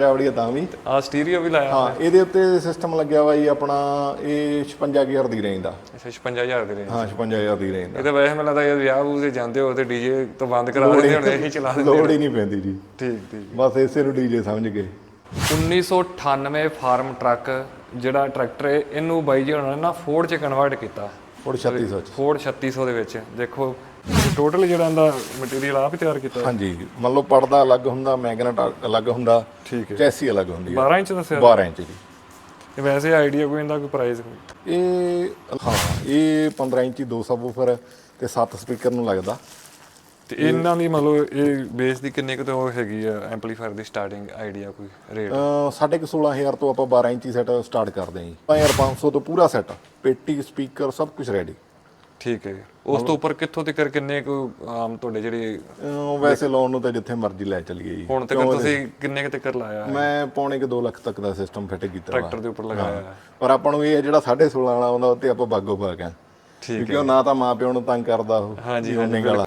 ਜਾਵੜੀਆ ਤਾਂ ਵੀ। ਆ ਸਟੀਰੀਓ ਵੀ ਲਾਇਆ ਹਾਂ ਇਹਦੇ ਉੱਤੇ ਸਿਸਟਮ ਲੱਗਿਆ ਵਾ ਜੀ ਆਪਣਾ ਇਹ 56000 ਦੀ ਰੇਂਜ ਦਾ। ਅੱਛਾ 56000 ਦੇ ਰੇਂਜ ਹਾਂ 56000 ਦੀ ਰੇਂਜ ਦਾ। ਇਹ ਤਾਂ ਵੈਸੇ ਮੈਨੂੰ ਲੱਗਦਾ ਯਾਰ ਵਿਆਹ ਵੂਹ ਤੇ ਜਾਂਦੇ ਹੋ ਤੇ ਡੀਜੇ ਤੋਂ ਬੰਦ ਕਰਾ ਦਿੰਦੇ ਹੁਣ ਇਹੀ ਚਲਾ ਦਿੰਦੇ ਲੋੜ ਹੀ ਨਹੀਂ ਪੈਂਦੀ ਜੀ। ਠੀਕ ਠੀਕ। ਬਸ ਇਸੇ ਨੂੰ ਡੀਜੇ ਸਮਝ ਗਏ 1998 ਫਾਰਮ ਟਰੱਕ ਜਿਹੜਾ ਟਰੈਕਟਰ ਇਹਨੂੰ ਬਾਈ ਜੀ ਉਹਨਾਂ ਨੇ ਨਾ ਫੋਰਡ ਚ ਕਨਵਰਟ ਕੀਤਾ। ਫੋੜ 3600 ਚ। ਫੋਰਡ 3600 ਦੇ ਵਿੱਚ। ਦੇਖੋ ਟੋਟਲ ਜਿਹੜਾ ਇਹਦਾ ਮਟੀਰੀਅਲ ਆਪ ਹੀ ਤਿਆਰ ਕੀਤਾ ਹਾਂਜੀ ਮੰਨ ਲਓ ਪਰਦਾ ਅਲੱਗ ਹੁੰਦਾ ਮੈਗਨੇਟ ਅਲੱਗ ਹੁੰਦਾ ਠੀਕ ਹੈ। ਚੈਸੀ ਅਲੱਗ ਹੁੰਦੀ ਹੈ। 12 ਇੰਚ ਦੱਸਿਆ? 12 ਇੰਚ ਦੀ ਇਹ ਵੈਸੇ ਆਈਡੀਆ ਕੋਈ ਇਹਦਾ ਕੋਈ ਪ੍ਰਾਈਸ ਇਹ ਹਾਂ ਇਹ 15 ਇੰਚੀ ਦੋ ਸਬਵੂਫਰ ਤੇ 7 ਸਪੀਕਰ ਨੂੰ ਲੱਗਦਾ। ਤੇ ਇਹਨਾਂ ਦੀ ਮਤਲਬ ਇਹ ਬੇਸ ਦੀ ਕਿੰਨੇ ਕੁ ਤੋਂ ਹੈਗੀ ਆ ਐਂਪਲੀਫਾਇਰ ਦੀ ਸਟਾਰਟਿੰਗ ਆਈਡੀਆ ਕੋਈ ਰੇਟ ਸਾਢੇ ਕੁ 16000 ਤੋਂ ਆਪਾਂ 12 ਇੰਚੀ ਸੈੱਟ ਸਟਾਰਟ ਕਰਦੇ ਹਾਂ ਜੀ। 5500 ਤੋਂ ਪੂਰਾ ਸੈੱਟ ਪੇਟੀ ਸਪੀਕਰ ਸਭ ਕੁਝ ਰੈਡੀ ਠੀਕ ਹੈ ਉਸ ਤੋਂ ਉੱਪਰ ਕਿੱਥੋਂ ਤੱਕ ਕਿੰਨੇ ਕੁ ਆਮ ਤੁਹਾਡੇ ਜਿਹੜੇ ਵੈਸੇ ਲਾਉਣ ਨੂੰ ਤਾਂ ਜਿੱਥੇ ਮਰਜ਼ੀ ਲੈ ਚਲੀਏ ਜੀ। ਹੁਣ ਤੱਕ ਤੁਸੀਂ ਕਿੰਨੇ ਕੁ ਤੱਕ ਲਾਇਆ ਹੈ? ਮੈਂ ਪੌਣੇ ਕਿ 2 ਲੱਖ ਤੱਕ ਦਾ ਸਿਸਟਮ ਫਿੱਟ ਕੀਤਾ ਵਾ। ਟਰੈਕਟਰ ਦੇ ਉੱਪਰ ਲਗਾਇਆ ਹੈ। ਪਰ ਆਪਾਂ ਨੂੰ ਇਹ ਹੈ ਜਿਹੜਾ 16.5 ਵਾਲਾ ਆਉਂਦਾ ਉੱਤੇ ਆਪਾਂ ਬਾਗੋ ਪਾ ਕੇ ਠੀਕ ਕਿਉਂਕਿ ਉਹ ਨਾ ਤਾਂ ਮਾਂ ਪਿਓ ਨੂੰ ਤੰਗ ਕਰਦਾ ਉਹ ਹਾਂਜੀ, ਹਾਂਜੀ ਵਾਲਾ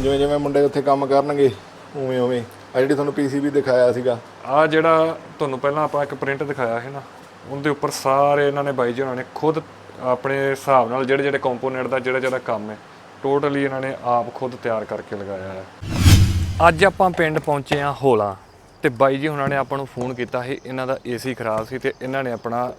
ਜਿਵੇਂ ਜਿਵੇਂ ਮੁੰਡੇ ਉੱਥੇ ਕੰਮ ਕਰਨਗੇ ਉਵੇਂ ਉਵੇਂ। ਆ ਜਿਹੜੀ ਤੁਹਾਨੂੰ ਪੀਸੀਬੀ ਦਿਖਾਇਆ ਸੀਗਾ। ਆ ਜਿਹੜਾ ਤੁਹਾਨੂੰ ਪਹਿਲਾਂ ਆਪਾਂ ਇੱਕ ਪ੍ਰਿੰਟ ਦਿਖਾਇਆ ਸੀ ਨਾ ਉਹਦੇ ਉੱਪਰ ਸਾਰੇ ਇਹਨਾਂ ਨੇ ਬਾਈ ਜੀ ਉਹਨਾਂ ਨੇ ਖੁਦ ਆਪਣੇ ਹਿਸਾਬ ਨਾਲ ਜਿਹੜੇ ਜਿਹੜੇ ਕੰਪੋਨੈਂਟ ਦਾ ਜਿਹੜਾ ਜਿਹੜਾ ਕੰਮ ਹੈ ਟੋਟਲੀ ਇਹਨਾਂ ਨੇ ਆਪ ਖੁਦ ਤਿਆਰ ਕਰਕੇ ਲਗਾਇਆ ਹੈ। ਅੱਜ ਆਪਾਂ ਪਿੰਡ ਪਹੁੰਚੇ ਆ ਹੋਲਾ ਤੇ ਬਾਈ ਜੀ ਉਹਨਾਂ ਨੇ ਆਪਾਂ ਨੂੰ ਫੋਨ ਕੀਤਾ ਸੀ, ਇਹਨਾਂ ਦਾ ਏਸੀ ਖਰਾਬ ਸੀ ਤੇ ਇਹਨਾਂ ਨੇ ਆਪਣਾ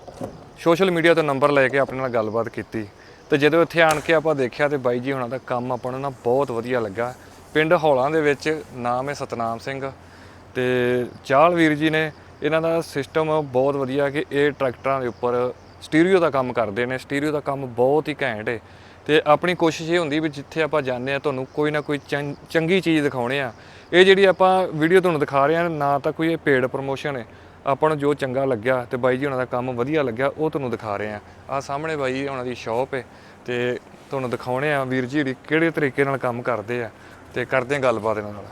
ਸੋਸ਼ਲ ਮੀਡੀਆ ਤੋਂ ਨੰਬਰ ਲੈ ਕੇ ਆਪਣੇ ਨਾਲ ਗੱਲਬਾਤ ਕੀਤੀ। ਤੇ ਜਦੋਂ ਇੱਥੇ ਆਣ ਕੇ ਆਪਾਂ ਦੇਖਿਆ ਤੇ ਬਾਈ ਜੀ ਹੁਣਾਂ ਦਾ ਕੰਮ ਆਪਾਂ ਨੂੰ ਨਾ ਬਹੁਤ ਵਧੀਆ ਲੱਗਾ। ਪਿੰਡ ਹੌਲਾਂ ਦੇ ਵਿੱਚ ਨਾਮ ਹੈ ਸਤਨਾਮ ਸਿੰਘ ਤੇ ਚਾਲ ਵੀਰ ਜੀ ਨੇ ਇਹਨਾਂ ਦਾ ਸਿਸਟਮ ਬਹੁਤ ਵਧੀਆ ਕਿ ਇਹ ਟਰੈਕਟਰਾਂ ਦੇ ਉੱਪਰ ਸਟੀਰੀਓ ਦਾ ਕੰਮ ਕਰਦੇ ਨੇ ਸਟੀਰੀਓ ਦਾ ਕੰਮ ਬਹੁਤ ਹੀ ਘੈਂਟ ਹੈ ਤੇ ਆਪਣੀ ਕੋਸ਼ਿਸ਼ ਇਹ ਹੁੰਦੀ ਵੀ ਜਿੱਥੇ ਆਪਾਂ ਜਾਂਦੇ ਆ ਤੁਹਾਨੂੰ ਕੋਈ ਨਾ ਕੋਈ ਚੰਗੀ ਚੀਜ਼ ਦਿਖਾਉਣੇ ਆ। ਇਹ ਜਿਹੜੀ ਆਪਾਂ ਵੀਡੀਓ ਤੁਹਾਨੂੰ ਦਿਖਾ ਰਹੇ ਆ ਨਾ ਤਾਂ ਕੋਈ ਇਹ ਪੇਡ ਪ੍ਰੋਮੋਸ਼ਨ ਹੈ ਆਪਾਂ ਨੂੰ ਜੋ ਚੰਗਾ ਲੱਗਿਆ ਤੇ ਬਾਈ ਜੀ ਉਹਨਾਂ ਦਾ ਕੰਮ ਵਧੀਆ ਲੱਗਿਆ ਉਹ ਤੁਹਾਨੂੰ ਦਿਖਾ ਰਹੇ ਆ ਆ ਸਾਹਮਣੇ ਬਾਈ ਉਹਨਾਂ ਦੀ ਸ਼ਾਪ ਹੈ ਤੇ ਤੁਹਾਨੂੰ ਦਿਖਾਉਣੇ ਆ ਵੀਰ ਜੀ ਜਿਹੜੀ ਕਿਹੜੇ ਤਰੀਕੇ ਨਾਲ ਕੰਮ ਕਰਦੇ ਆ ਤੇ ਕਰਦੇ ਆ ਗੱਲਬਾਤ ਇਹਨਾਂ ਨਾਲ।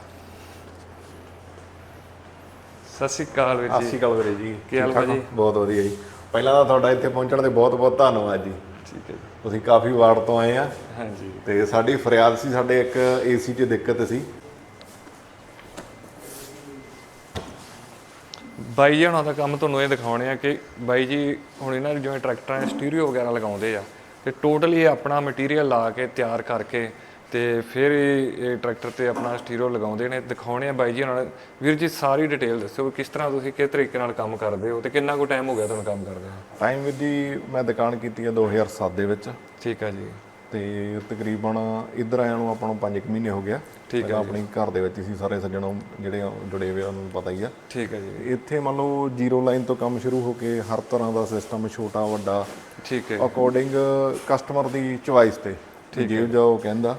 ਸਤਿ ਸ਼੍ਰੀ ਅਕਾਲ ਵੀਰ ਜੀ। ਸਤਿ ਸ਼੍ਰੀ ਅਕਾਲ ਵੀਰੇ ਜੀ। ਕੀ ਹਾਲ ਭਾਜੀ? ਬਹੁਤ ਵਧੀਆ ਜੀ। ਪਹਿਲਾਂ ਤਾਂ ਤੁਹਾਡਾ ਇੱਥੇ ਪਹੁੰਚਣ ਦੇ ਬਹੁਤ ਬਹੁਤ ਧੰਨਵਾਦ ਜੀ। ਠੀਕ ਹੈ ਜੀ। ਤੁਸੀਂ ਕਾਫੀ ਵਾਰ ਤੋਂ ਆਏ ਆ। ਹਾਂਜੀ। ਤੇ ਸਾਡੀ ਫਰਿਆਦ ਸੀ ਸਾਡੇ ਇੱਕ ਏਸੀ 'ਚ ਦਿੱਕਤ ਸੀ। ਬਾਈ ਜੀ ਹੁਣਾਂ ਦਾ ਕੰਮ ਤੁਹਾਨੂੰ ਇਹ ਦਿਖਾਉਣੇ ਆ ਕਿ ਬਾਈ ਜੀ ਹੁਣ ਇਹਨਾਂ ਦੇ ਜਿਵੇਂ ਟਰੈਕਟਰਾਂ ਦੇ ਸਟੀਰੀਓ ਵਗੈਰਾ ਲਗਾਉਂਦੇ ਆ ਤੇ ਟੋਟਲੀ ਆਪਣਾ ਮਟੀਰੀਅਲ ਲਾ ਕੇ ਤਿਆਰ ਕਰਕੇ ਤੇ ਫਿਰ ਇਹ ਟਰੈਕਟਰ ਤੇ ਆਪਣਾ ਸਟੀਰੀਓ ਲਗਾਉਂਦੇ ਨੇ ਦਿਖਾਉਣੇ ਆ ਬਾਈ ਜੀ ਉਹਨਾਂ ਨੇ ਵੀਰ ਜੀ ਸਾਰੀ ਡਿਟੇਲ ਦੱਸੋ ਵੀ ਕਿਸ ਤਰ੍ਹਾਂ ਤੁਸੀਂ ਕਿਸ ਤਰੀਕੇ ਨਾਲ ਕੰਮ ਕਰਦੇ ਹੋ ਤੇ ਕਿੰਨਾ ਕੁ ਟਾਈਮ ਹੋ ਗਿਆ ਤੁਹਾਨੂੰ ਕੰਮ ਕਰਦੇ ਹੋ ਟਾਈਮ ਵੀ ਜੀ ਮੈਂ ਦੁਕਾਨ ਕੀਤੀ ਹੈ 2007 ਦੇ ਵਿੱਚ। ਠੀਕ ਆ ਜੀ। ਤੇ ਤਕਰੀਬਨ ਇੱਧਰ ਆਇਆ ਨੂੰ ਆਪਾਂ ਨੂੰ 5 ਮਹੀਨੇ ਹੋ ਗਿਆ। ਠੀਕ ਪਹਿਲਾਂ ਆਪਣੀ ਘਰ ਦੇ ਵਿੱਚ ਹੀ ਸੀ ਸਾਰੇ ਸੱਜਣੋਂ ਜਿਹੜੇ ਜੁੜੇ ਹੋਏ ਆ, ਉਹਨਾਂ ਨੂੰ ਪਤਾ ਹੀ ਆ। ਠੀਕ ਹੈ ਜੀ। ਇੱਥੇ ਮੰਨ ਲਓ ਜ਼ੀਰੋ ਲਾਈਨ ਤੋਂ ਕੰਮ ਸ਼ੁਰੂ ਹੋ ਕੇ ਹਰ ਤਰ੍ਹਾਂ ਦਾ ਸਿਸਟਮ ਛੋਟਾ ਵੱਡਾ। ਠੀਕ ਹੈ। ਅਕੋਰਡਿੰਗ ਕਸਟਮਰ ਦੀ ਚੁਆਇਸ ਤੇ ਜੇ ਜੋ ਉਹ ਕਹਿੰਦਾ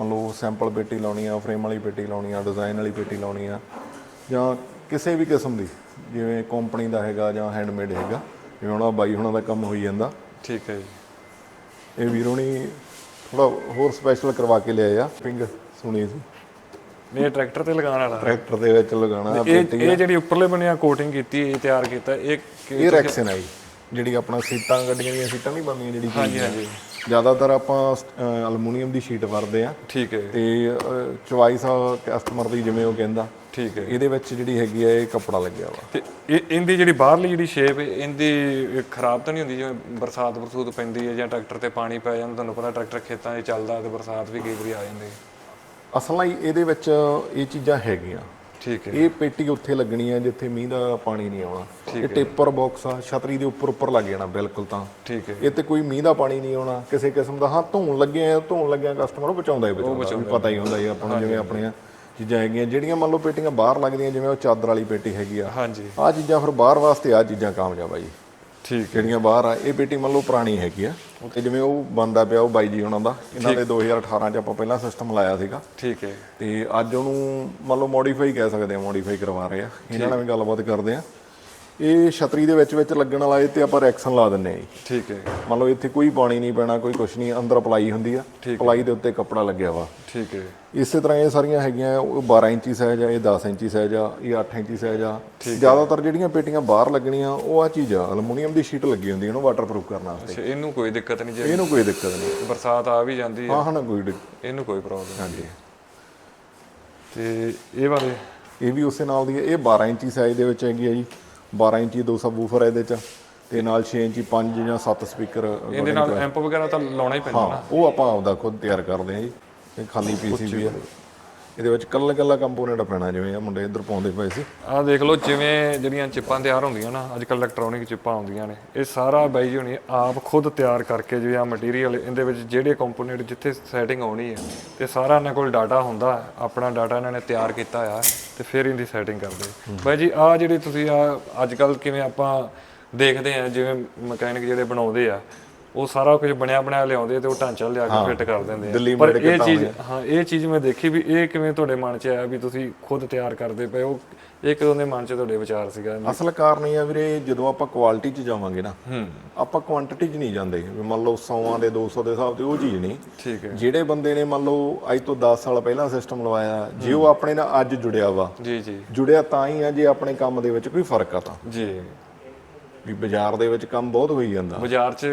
ਮੰਨ ਲਓ ਸੈਂਪਲ ਪੇਟੀ ਲਾਉਣੀ ਆ ਫਰੇਮ ਵਾਲੀ ਪੇਟੀ ਲਾਉਣੀ ਆ ਡਿਜ਼ਾਈਨ ਵਾਲੀ ਪੇਟੀ ਲਾਉਣੀ ਆ ਜਾਂ ਕਿਸੇ ਵੀ ਕਿਸਮ ਦੀ ਜਿਵੇਂ ਕੰਪਨੀ ਦਾ ਹੈਗਾ ਜਾਂ ਹੈਂਡਮੇਡ ਹੈਗਾ ਜਿਵੇਂ ਹੁਣ ਆਹ ਬਾਈ ਹੁਣਾਂ ਦਾ ਕੰਮ ਹੋਈ ਜਾਂਦਾ। ਠੀਕ ਹੈ ਜੀ। ਇਹ ਵੀਰੋਣੀ ਥੋੜਾ ਹੋਰ ਸਪੈਸ਼ਲ ਕਰਵਾ ਕੇ ਲਿਆਏ ਆ ਪਿੰਗ ਸੁਣੀ ਸੀ। ਇਹ ਟਰੈਕਟਰ ਤੇ ਲਗਾਉਣ ਵਾਲਾ। ਟਰੈਕਟਰ ਦੇ ਵਿੱਚ ਲਗਾਉਣਾ ਇਹ ਇਹ ਜਿਹੜੀ ਉੱਪਰਲੇ ਬਣਿਆ ਕੋਟਿੰਗ ਕੀਤੀ ਇਹ ਤਿਆਰ ਕੀਤਾ ਇਹ ਇਹ ਰੈਕਸਨ ਆਈ ਜਿਹੜੀ ਆਪਣਾ ਸੀਟਾਂ ਗੱਡੀਆਂ ਦੀਆਂ ਸੀਟਾਂ ਨਹੀਂ ਬਣਦੀਆਂ ਜਿਹੜੀ ਹਾਂਜੀ ਹਾਂਜੀ। ਜ਼ਿਆਦਾਤਰ ਆਪਾਂ ਅਲਮੂਨੀਅਮ ਦੀ ਸ਼ੀਟ ਵਰਦੇ ਆ। ਠੀਕ ਹੈ। ਤੇ ਚੁਆਇਸ ਆ ਕਸਟਮਰ ਦੀ ਜਿਵੇਂ ਉਹ ਕਹਿੰਦਾ ਠੀਕ ਹੈ। ਇਹਦੇ ਵਿੱਚ ਜਿਹੜੀ ਹੈਗੀ ਆ ਇਹ ਕੱਪੜਾ ਲੱਗਿਆ ਵਾ। ਤੇ ਇਹ ਇਹਦੀ ਜਿਹੜੀ ਬਾਹਰਲੀ ਜਿਹੜੀ ਸ਼ੇਪ ਹੈ ਇਹਦੀ ਇਹ ਖਰਾਬ ਤਾਂ ਨਹੀਂ ਹੁੰਦੀ ਜਿਵੇਂ ਬਰਸਾਤ ਬਰਸੂਤ ਪੈਂਦੀ ਹੈ ਜਾਂ ਟਰੈਕਟਰ ਤੇ ਪਾਣੀ ਪੈ ਜਾਂਦਾ ਤੁਹਾਨੂੰ ਪਤਾ ਟਰੈਕਟਰ ਖੇਤਾਂ 'ਚ ਚੱਲਦਾ ਤੇ ਬਰਸਾਤ ਵੀ ਕਈ ਵਾਰੀ ਆ ਜਾਂਦੀ ਹੈ। ਅਸਲ ਨਾਲ ਇਹਦੇ ਵਿੱਚ ਇਹ ਚੀਜ਼ਾਂ ਹੈਗੀਆਂ। ਠੀਕ ਹੈ ਇਹ ਪੇਟੀ ਉੱਥੇ ਲੱਗਣੀ ਆ ਜਿੱਥੇ ਮੀਂਹ ਦਾ ਪਾਣੀ ਨਹੀਂ ਆਉਣਾ। ਇਹ ਟੇਪਰ ਬਾਕਸ ਆ ਛਤਰੀ ਦੇ ਉੱਪਰ ਉੱਪਰ ਲੱਗ ਜਾਣਾ ਬਿਲਕੁਲ ਤਾਂ। ਠੀਕ ਹੈ। ਇਹ ਤੇ ਕੋਈ ਮੀਂਹ ਦਾ ਪਾਣੀ ਨਹੀਂ ਆਉਣਾ ਕਿਸੇ ਕਿਸਮ ਦਾ। ਹਾਂ ਧੋਣ ਲੱਗੇ ਆ ਧੋਣ ਲੱਗਿਆ ਕਸਟਮਰ ਉਹ ਬਚਾਉਂਦਾ ਹੀ ਬਚਾਉਂਦਾ ਪਤਾ ਹੀ ਹੁੰਦਾ ਜੀ ਆਪਾਂ ਨੂੰ ਜਿਵੇਂ ਆਪਣੀਆਂ ਚੀਜ਼ਾਂ ਹੈਗੀਆਂ ਜਿਹੜੀਆਂ ਮੰਨ ਲਓ ਪੇਟੀਆਂ ਬਾਹਰ ਲੱਗਦੀਆਂ ਜਿਵੇਂ ਉਹ ਚਾਦਰ ਵਾਲੀ ਪੇਟੀ ਹੈਗੀ ਆ। ਹਾਂਜੀ। ਆਹ ਚੀਜ਼ਾਂ ਫਿਰ ਬਾਹਰ ਵਾਸਤੇ ਆਹ ਚੀਜ਼ਾਂ ਕਾਮਯਾਬ ਆ ਜੀ। ਠੀਕ ਜਿਹੜੀਆਂ ਬਾਹਰ ਆ ਇਹ ਪੇਟੀ ਮੰਨ ਲਓ ਪੁਰਾਣੀ ਹੈਗੀ ਆ। ਤੇ ਜਿਵੇਂ ਉਹ ਬੰਦਾ ਪਿਆ ਉਹ ਬਾਈ ਜੀ ਉਹਨਾਂ ਦਾ। ਇਹਨਾਂ ਦੇ 2018 ਚ ਆਪਾਂ ਪਹਿਲਾਂ ਸਿਸਟਮ ਲਾਇਆ ਸੀਗਾ। ਠੀਕ ਹੈ। ਤੇ ਅੱਜ ਉਹਨੂੰ ਮੰਨ ਲਓ ਮੋਡੀਫਾਈ ਕਹਿ ਸਕਦੇ ਆ ਮੋਡੀਫਾਈ ਕਰਵਾ ਰਹੇ ਆ। ਇਹਨਾਂ ਨਾਲ ਵੀ ਗੱਲਬਾਤ ਕਰਦੇ ਆ। ਇਹ ਛਤਰੀ ਦੇ ਵਿੱਚ ਵਿੱਚ ਲੱਗਣ ਵਾਲਾ ਇਹ ਤੇ ਆਪਾਂ ਰੈਕਸ਼ਨ ਲਾ ਦਿੰਨੇ ਆ ਜੀ। ਠੀਕ ਹੈ। ਮੰਨ ਲਓ ਇੱਥੇ ਕੋਈ ਪਾਣੀ ਨਹੀਂ ਪੈਣਾ ਕੋਈ ਕੁਛ ਨਹੀਂ ਅੰਦਰ ਪਲਾਈ ਹੁੰਦੀ ਆ। ਪਲਾਈ ਦੇ ਉੱਤੇ ਕੱਪੜਾ ਲੱਗਿਆ ਵਾ। ਠੀਕ ਹੈ। ਇਸੇ ਤਰ੍ਹਾਂ ਇਹ ਸਾਰੀਆਂ ਹੈਗੀਆਂ ਉਹ 12 ਇੰਚੀ ਸਾਈਜ਼ ਆ ਇਹ 10 ਇੰਚੀ ਸਾਈਜ਼ ਆ ਇਹ 8 ਇੰਚੀ ਸਾਈਜ਼ ਆ। ਜ਼ਿਆਦਾਤਰ ਜਿਹੜੀਆਂ ਪੇਟੀਆਂ ਬਾਹਰ ਲੱਗਣੀਆਂ ਉਹ ਆ ਚੀਜ਼ ਆ ਅਲਮੂਨੀਅਮ ਦੀ ਸ਼ੀਟ ਲੱਗੀ ਹੁੰਦੀ ਹੈ ਇਹਨੂੰ ਵਾਟਰਪ੍ਰੂਫ ਕਰਨ ਵਾਸਤੇ। ਅੱਛਾ ਇਹਨੂੰ ਕੋਈ ਦਿੱਕਤ ਨਹੀਂ ਜੇ। ਇਹਨੂੰ ਕੋਈ ਦਿੱਕਤ ਨਹੀਂ। ਬਰਸਾਤ ਆ ਵੀ ਜਾਂਦੀ ਹੈ ਹਾਂ ਹਾਂ ਨਾ ਕੋਈ ਇਹਨੂੰ ਕੋਈ ਪ੍ਰੋਬਲਮ ਹਾਂਜੀ। ਤੇ ਇਹ ਵਾਲੇ? ਇਹ ਵੀ ਉਸੇ ਨਾਲ ਦੀ ਹੈ ਇਹ 12 ਇੰਚੀ ਸਾਈਜ਼ ਦੇ ਵਿੱਚ ਹੈਗੀ ਹੈ ਜੀ। 12 ਇੰਚੀ ਦੋ ਸਬਵੂਫਰ ਇਹਦੇ ਚ ਤੇ ਨਾਲ 6 ਇੰਚੀ 5 ਜਾਂ 7 ਸਪੀਕਰ ਇਹਦੇ ਨਾਲ ਐਂਪ ਵਗੈਰਾ ਤਾਂ ਲਾਉਣਾ ਹੀ ਪੈਂਦਾ ਹਾਂ ਉਹ ਆਪਾਂ ਆਪਦਾ ਖੁਦ ਤਿਆਰ ਕਰਦੇ ਹਾਂ ਜੀ ਇਹ ਖਾਲੀ ਪੀਸੀਬੀ ਹੈ ਇਹਦੇ ਵਿੱਚ ਕੱਲਾ ਕੱਲਾ ਕੰਪੋਨੈਂਟ ਪੈਣਾ ਜਿਵੇਂ ਆ ਮੁੰਡੇ ਇੱਧਰ ਪਾਉਂਦੇ ਪਏ ਸੀ। ਆਹ ਦੇਖ ਲਓ ਜਿਵੇਂ ਜਿਹੜੀਆਂ ਚਿੱਪਾਂ ਤਿਆਰ ਹੁੰਦੀਆਂ ਨਾ ਅੱਜ ਕੱਲ ਇਲੈਕਟ੍ਰੋਨਿਕ ਚਿੱਪਾਂ ਆਉਂਦੀਆਂ ਨੇ ਇਹ ਸਾਰਾ ਬਾਈ ਜੀ ਹੁਣੀ ਆਪ ਖੁਦ ਤਿਆਰ ਕਰਕੇ ਜਿਵੇਂ ਆ ਮਟੀਰੀਅਲ ਇਹਦੇ ਵਿੱਚ ਜਿਹੜੇ ਕੰਪੋਨੈਂਟ ਜਿੱਥੇ ਸੈਟਿੰਗ ਹੋਣੀ ਹੈ ਤੇ ਸਾਰਾ ਇਹਨਾਂ ਕੋਲ ਡਾਟਾ ਹੁੰਦਾ ਹੈ, ਆਪਣਾ ਡਾਟਾ ਇਹਨਾਂ ਨੇ ਤਿਆਰ ਕੀਤਾ ਆ ਤੇ ਫਿਰ ਇਹਦੀ ਸੈਟਿੰਗ ਕਰਦੇ। ਬਾਈ ਜੀ ਆ ਜਿਹੜੀ ਤੁਸੀਂ ਆ ਅੱਜ ਕੱਲ ਕਿਵੇਂ ਆਪਾਂ ਦੇਖਦੇ ਆ, ਜਿਵੇਂ ਮਕੈਨਿਕ ਜਿਹੜੇ ਬਣਾਉਂਦੇ ਆ ਉਹ ਸਾਰਾ ਕੁਝ ਬਣਿਆ ਬਣਾਇਆ ਲਿਆਉਂਦੇ ਤੇ ਉਹ ਢਾਂਚਾ ਲਿਆ ਕੇ ਫਿੱਟ ਕਰ ਦਿੰਦੇ ਆ। ਪਰ ਇਹ ਚੀਜ਼ ਹਾਂ। ਇਹ ਚੀਜ਼ ਮੈਂ ਦੇਖੀ ਵੀ ਇਹ ਕਿਵੇਂ ਤੁਹਾਡੇ ਮਨ 'ਚ ਆਇਆ ਵੀ ਤੁਸੀਂ ਖੁਦ ਤਿਆਰ ਕਰਦੇ ਪਏ ਹੋ। ਇਹ ਕਦੋਂ ਦੇ ਮਨ 'ਚ ਤੁਹਾਡੇ ਵਿਚਾਰ ਸੀਗਾ? ਅਸਲ ਕਾਰਨ ਇਹ ਆ ਵੀਰੇ ਜਦੋਂ ਆਪਾਂ ਕੁਆਲਿਟੀ 'ਚ ਜਾਵਾਂਗੇ ਨਾ ਹੂੰ। ਆਪਾਂ ਕੁਆਂਟੀਟੀ 'ਚ ਨਹੀਂ ਜਾਂਦੇ। ਵੀ ਮੰਨ ਲਓ 100 ਦੇ 200 ਦੇ ਹਿਸਾਬ ਤੇ ਉਹ ਚੀਜ਼ ਨਹੀਂ। ਠੀਕ ਹੈ। ਜਿਹੜੇ ਬੰਦੇ ਨੇ ਮੰਨ ਲਓ ਅੱਜ ਤੋਂ 10 ਸਾਲ ਪਹਿਲਾਂ ਸਿਸਟਮ ਲਵਾਇਆ ਜੇ ਉਹ ਆਪਣੇ ਨਾਲ ਅੱਜ ਜੁੜਿਆ ਵਾ ਜੀ ਜੀ। ਜੁੜਿਆ ਤਾਂ ਹੀ ਆ ਜੇ ਆਪਣੇ ਕੰਮ ਦੇ ਵਿੱਚ ਕੋਈ ਫ਼ਰਕ ਆ ਤਾਂ। ਜੀ। ਵੀ ਬਾਜ਼ਾਰ ਦੇ ਵਿੱਚ ਕੰਮ ਬਹੁਤ ਹੋਈ ਜਾਂਦਾ। ਬਾਜ਼ਾਰ 'ਚ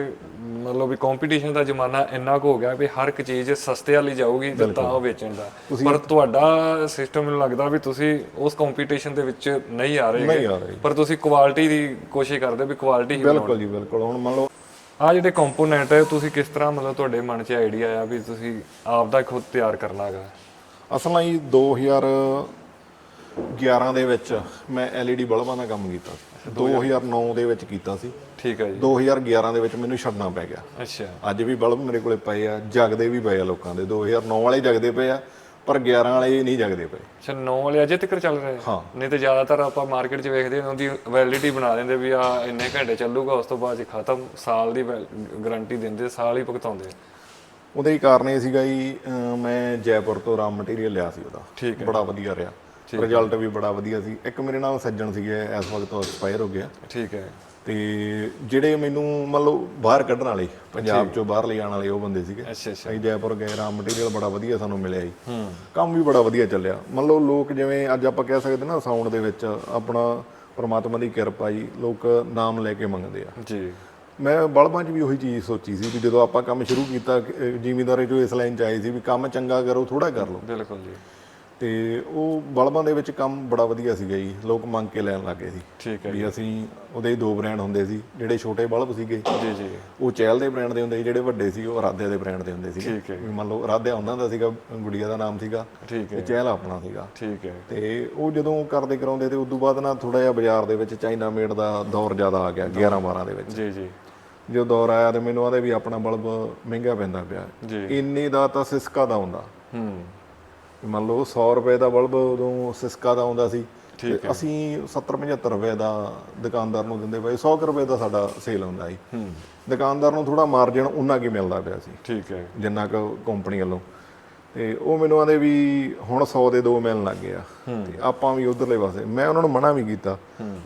ਮਤਲਬ ਵੀ ਕੰਪੀਟੀਸ਼ਨ ਦਾ ਜ਼ਮਾਨਾ ਇੰਨਾ ਕੁ ਹੋ ਗਿਆ ਵੀ ਹਰ ਇੱਕ ਚੀਜ਼ ਸਸਤੇ ਵਾਲੀ ਜਾਊਗੀ ਤੇ ਤਾਂ ਉਹ ਵੇਚਣ ਦਾ। ਪਰ ਤੁਹਾਡਾ ਸਿਸਟਮ ਮੈਨੂੰ ਲੱਗਦਾ ਵੀ ਤੁਸੀਂ ਉਸ ਕੰਪੀਟੀਸ਼ਨ ਦੇ ਵਿੱਚ ਨਹੀਂ ਆ ਰਹੇ ਆ ਪਰ ਤੁਸੀਂ ਕੁਆਲਿਟੀ ਦੀ ਕੋਸ਼ਿਸ਼ ਕਰਦੇ ਵੀ ਕੁਆਲਿਟੀ ਹੀ ਬਿਲਕੁਲ ਜੀ ਬਿਲਕੁਲ। ਹੁਣ ਮੰਨ ਲਓ ਆ ਜਿਹੜੇ ਕੰਪੋਨੈਂਟ ਹੈ ਤੁਸੀਂ ਕਿਸ ਤਰ੍ਹਾਂ ਮਤਲਬ ਤੁਹਾਡੇ ਮਨ 'ਚ ਆਈਡੀਆ ਆਇਆ ਵੀ ਤੁਸੀਂ ਆਪ ਦਾ ਖੁਦ ਤਿਆਰ ਕਰਨਾ ਹੈਗਾ? ਅਸਲ ਜੀ 2011 ਦੇ ਵਿੱਚ ਮੈਂ LED ਬਲਬਾਂ ਦਾ ਕੰਮ ਕੀਤਾ। ਸੀ 2009 ਦੇ ਵਿੱਚ ਕੀਤਾ ਸੀ। ਠੀਕ ਹੈ ਜੀ। 2011 ਦੇ ਵਿੱਚ ਮੈਨੂੰ ਛੱਡਣਾ ਪੈ ਗਿਆ। ਅੱਛਾ। ਅੱਜ ਵੀ ਬਲਬ ਮੇਰੇ ਕੋਲੇ ਪਏ ਆ ਜਗਦੇ ਵੀ ਪਏ ਆ ਲੋਕਾਂ ਦੇ। 2009 ਵਾਲੇ ਜਗਦੇ ਪਏ ਆ ਪਰ 11 ਵਾਲੇ ਨਹੀਂ ਜਗਦੇ ਪਏ। ਅੱਛਾ 9 ਵਾਲੇ ਅਜੇ ਤੱਕ ਚੱਲ ਰਹੇ ਹਾਂ। ਨਹੀਂ ਤੇ ਜ਼ਿਆਦਾਤਰ ਆਪਾਂ ਮਾਰਕੀਟ 'ਚ ਵੇਖਦੇ ਹਾਂ ਉਹਦੀ ਵੈਲਿਡਿਟੀ ਬਣਾ ਦਿੰਦੇ ਵੀ ਆ ਇੰਨੇ ਘੰਟੇ ਚੱਲੂਗਾ ਉਸ ਤੋਂ ਬਾਅਦ ਖਤਮ ਸਾਲ ਦੀ ਗਾਰੰਟੀ ਦਿੰਦੇ ਸਾਲ ਹੀ ਭੁਗਤਾਉਂਦੇ ਉਹਦੇ ਹੀ ਕਾਰਨ ਇਹ ਸੀਗਾ ਜੀ ਮੈਂ ਜੈਪੁਰ ਤੋਂ ਰਾ ਮਟੀਰੀਅਲ ਲਿਆ ਸੀ ਉਹਦਾ। ਠੀਕ ਬੜਾ ਵਧੀਆ ਰਿਹਾ। ਰਿਜ਼ਲਟ ਵੀ ਬੜਾ ਵਧੀਆ ਸੀ। ਇੱਕ ਮੇਰੇ ਨਾਲ ਸੱਜਣ ਸੀਗੇ ਇਸ ਵਕਤ ਐਕਸਪਾਇਰ ਹੋ ਗਿਆ। ਠੀਕ ਹੈ। ਤੇ ਜਿਹੜੇ ਮੈਨੂੰ ਮੰਨ ਲਓ ਬਾਹਰ ਕੱਢਣ ਵਾਲੇ ਪੰਜਾਬ ਚੋਂ ਬਾਹਰ ਲਿਜਾਣ ਵਾਲੇ ਉਹ ਬੰਦੇ ਸੀਗੇ। ਅਸੀਂ ਜੈਪੁਰ ਗਏ ਰਾ ਮਟੀਰੀਅਲ ਬੜਾ ਵਧੀਆ ਸਾਨੂੰ ਮਿਲਿਆ ਜੀ। ਕੰਮ ਵੀ ਬੜਾ ਵਧੀਆ ਚੱਲਿਆ। ਮੰਨ ਲਓ ਲੋਕ ਜਿਵੇਂ ਅੱਜ ਆਪਾਂ ਕਹਿ ਸਕਦੇ ਨਾ ਸਾਊਂਡ ਦੇ ਵਿੱਚ ਆਪਣਾ ਪ੍ਰਮਾਤਮਾ ਦੀ ਕਿਰਪਾ ਜੀ ਲੋਕ ਨਾਮ ਲੈ ਕੇ ਮੰਗਦੇ ਆ। ਜੀ। ਮੈਂ ਬਲਬਾਂ 'ਚ ਵੀ ਉਹੀ ਚੀਜ਼ ਸੋਚੀ ਸੀ ਵੀ ਜਦੋਂ ਆਪਾਂ ਕੰਮ ਸ਼ੁਰੂ ਕੀਤਾ ਜ਼ਿਮੀਂਦਾਰੇ ਜੋ ਇਸ ਲਾਈਨ 'ਚ ਆਏ ਸੀ ਵੀ ਕੰਮ ਚੰਗਾ ਕਰੋ ਥੋੜਾ ਕਰ ਲਓ। ਬਿਲਕੁਲ ਜੀ। ਤੇ ਉਹ ਬਲਬਾਂ ਦੇ ਵਿੱਚ ਕੰਮ ਬੜਾ ਵਧੀਆ ਸੀਗਾ ਜੀ ਲੋਕ ਮੰਗ ਕੇ ਲੈਣ ਲੱਗੇ ਸੀ। ਠੀਕ ਹੈ ਵੀ ਅਸੀਂ ਉਹਦੇ ਦੋ ਬ੍ਰਾਂਡ ਹੁੰਦੇ ਸੀ ਜਿਹੜੇ ਛੋਟੇ ਬਲਬ ਸੀਗੇ ਜੀ ਜੀ। ਉਹ ਚੈਲ ਦੇ ਬ੍ਰਾਂਡ ਦੇ ਹੁੰਦੇ ਸੀ ਜਿਹੜੇ ਵੱਡੇ ਸੀ ਉਹ ਰਾਧੇ ਦੇ ਬ੍ਰਾਂਡ ਦੇ ਹੁੰਦੇ ਸੀ ਠੀਕ ਹੈ। ਵੀ ਮੰਨ ਲਓ ਰਾਧਿਆ ਉਹਨਾਂ ਦਾ ਸੀਗਾ ਗੁੜੀਆ ਦਾ ਨਾਮ ਸੀਗਾ ਠੀਕ ਤੇ ਹੈ ਚਹਿਲ ਆਪਣਾ ਸੀਗਾ। ਠੀਕ ਹੈ। ਤੇ ਉਹ ਜਦੋਂ ਕਰਦੇ ਕਰਾਉਂਦੇ ਤੇ ਉਦੋਂ ਬਾਅਦ ਨਾ ਥੋੜਾ ਜਿਹਾ ਬਾਜ਼ਾਰ ਦੇ ਵਿੱਚ ਚਾਈਨਾ ਮੇਡ ਦਾ ਦੌਰ ਜ਼ਿਆਦਾ ਆ ਗਿਆ 11 12 ਦੇ ਵਿੱਚ। ਜੀ ਜੀ। ਜਦੋਂ ਦੌਰ ਆਇਆ ਤੇ ਮੈਨੂੰ ਆਦੇ ਵੀ ਆਪਣਾ ਬਲਬ ਮਹਿੰਗਾ ਪੈਂਦਾ ਪਿਆ। ਜੀ। ਇੰਨੇ ਦਾ ਤਾਂ ਸਿਸਕਾ ਦਾ ਹੁੰਦਾ। ਹੂੰ। ਮੰਨ ਲਓ 100 ਰੁਪਏ ਦਾ ਬਲਬ ਉਦੋਂ ਸਿਸਕਾ ਦਾ ਆਉਂਦਾ ਸੀ ਤੇ ਅਸੀਂ 70 75 ਰੁਪਏ ਦਾ ਦੁਕਾਨਦਾਰ ਨੂੰ ਦਿੰਦੇ ਪਏ 100 ਕੁ ਰੁਪਏ ਦਾ ਸਾਡਾ ਸੇਲ ਹੁੰਦਾ ਸੀ। ਦੁਕਾਨਦਾਰ ਨੂੰ ਥੋੜਾ ਮਾਰਜਨ ਉਹਨਾਂ ਕੀ ਮਿਲਦਾ ਪਿਆ ਸੀ। ਠੀਕ ਹੈ। ਜਿੰਨਾ ਕੁ ਕੰਪਨੀ ਵੱਲੋਂ। ਤੇ ਉਹ ਮੈਨੂੰ ਆਂਦੇ ਵੀ ਹੁਣ 100 ਦੇ ਦੋ ਮਿਲਣ ਲੱਗ ਗਏ ਆ। ਤੇ ਆਪਾਂ ਵੀ ਉਧਰਲੇ ਪਾਸੇ ਮੈਂ ਉਹਨਾਂ ਨੂੰ ਮਨਾ ਵੀ ਕੀਤਾ।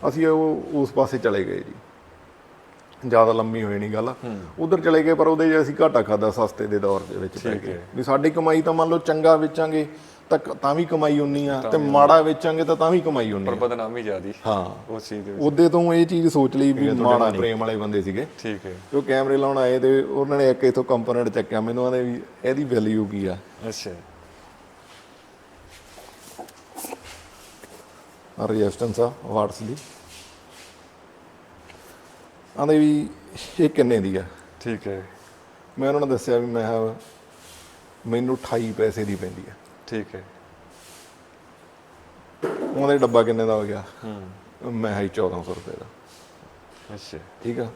ਅਸੀਂ ਉਹ ਉਸ ਪਾਸੇ ਚਲੇ ਗਏ ਜੀ। ਜ਼ਿਆਦਾ ਲੰਮੀ ਹੋਈ ਨਹੀਂ ਗੱਲ। ਉਧਰ ਚਲੇ ਗਏ ਪਰ ਉਹਦੇ 'ਚ ਅਸੀਂ ਘਾਟਾ ਖਾਦਾ ਸਸਤੇ ਦੇ ਦੌਰ ਦੇ ਵਿੱਚ ਪੈ ਹੈ। ਵੀ ਸਾਡੀ ਕਮਾਈ ਤਾਂ ਮੰਨ ਲਓ ਚੰਗਾ ਵੇਚਾਂਗੇ ਤਾਂ ਤਾਂ ਵੀ ਕਮਾਈ ਉਨੀ ਆ ਤੇ ਮਾੜਾ ਵੇਚਾਂਗੇ ਤਾਂ ਤਾਂ ਵੀ ਕਮਾਈ ਉਨੀ ਪਰ ਆ ਬਦਨਾਮੀ ਜ਼ਿਆਦੀ ਹਾਂ। ਉਸ ਚੀਜ਼ ਦੇ ਵਿੱਚ। ਉਹਦੇ ਤੋਂ ਇਹ ਚੀਜ਼ ਸੋਚ ਲਈ ਵੀ ਮਾੜਾ ਪ੍ਰੇਮ ਵਾਲੇ ਬੰਦੇ ਸੀਗੇ। ਠੀਕ ਹੈ। ਉਹ ਕੈਮਰੇ ਲਾਉਣ ਆਏ ਤੇ ਉਹਨਾਂ ਨੇ ਇੱਕ ਇਥੋਂ ਕੰਪੋਨੈਂਟ ਚੱਕਿਆ। ਮੈਨੂੰ ਆਂਦੇ ਵੀ ਇਹਦੀ ਵੈਲਿਊ ਕੀ ਆ? ਅੱਛਾ। ਰੈਜ਼ਿਸਟੈਂਸ ਆ ਵਾਟਸ ਦੀ। ਆਂਦੇ ਵੀ ਇਹ ਕਿੰਨੇ ਦੀ ਆ? ਠੀਕ ਹੈ। ਮੈਂ ਉਹਨਾਂ ਨੂੰ ਦੱਸਿਆ ਵੀ ਮੈਂ ਕਿਹਾ ਮੈਨੂੰ 28 ਪੈਸੇ ਦੀ ਪੈਂਦੀ ਆ। ਠੀਕ ਹੈ। ਉਹਨਾਂ ਦਾ ਡੱਬਾ ਕਿੰਨੇ ਦਾ ਹੋ ਗਿਆ? ਹੂੰ। ਮੈਂ ਜੀ 1400 ਰੁਪਏ ਦਾ। ਅੱਛਾ। ਠੀਕ ਆ?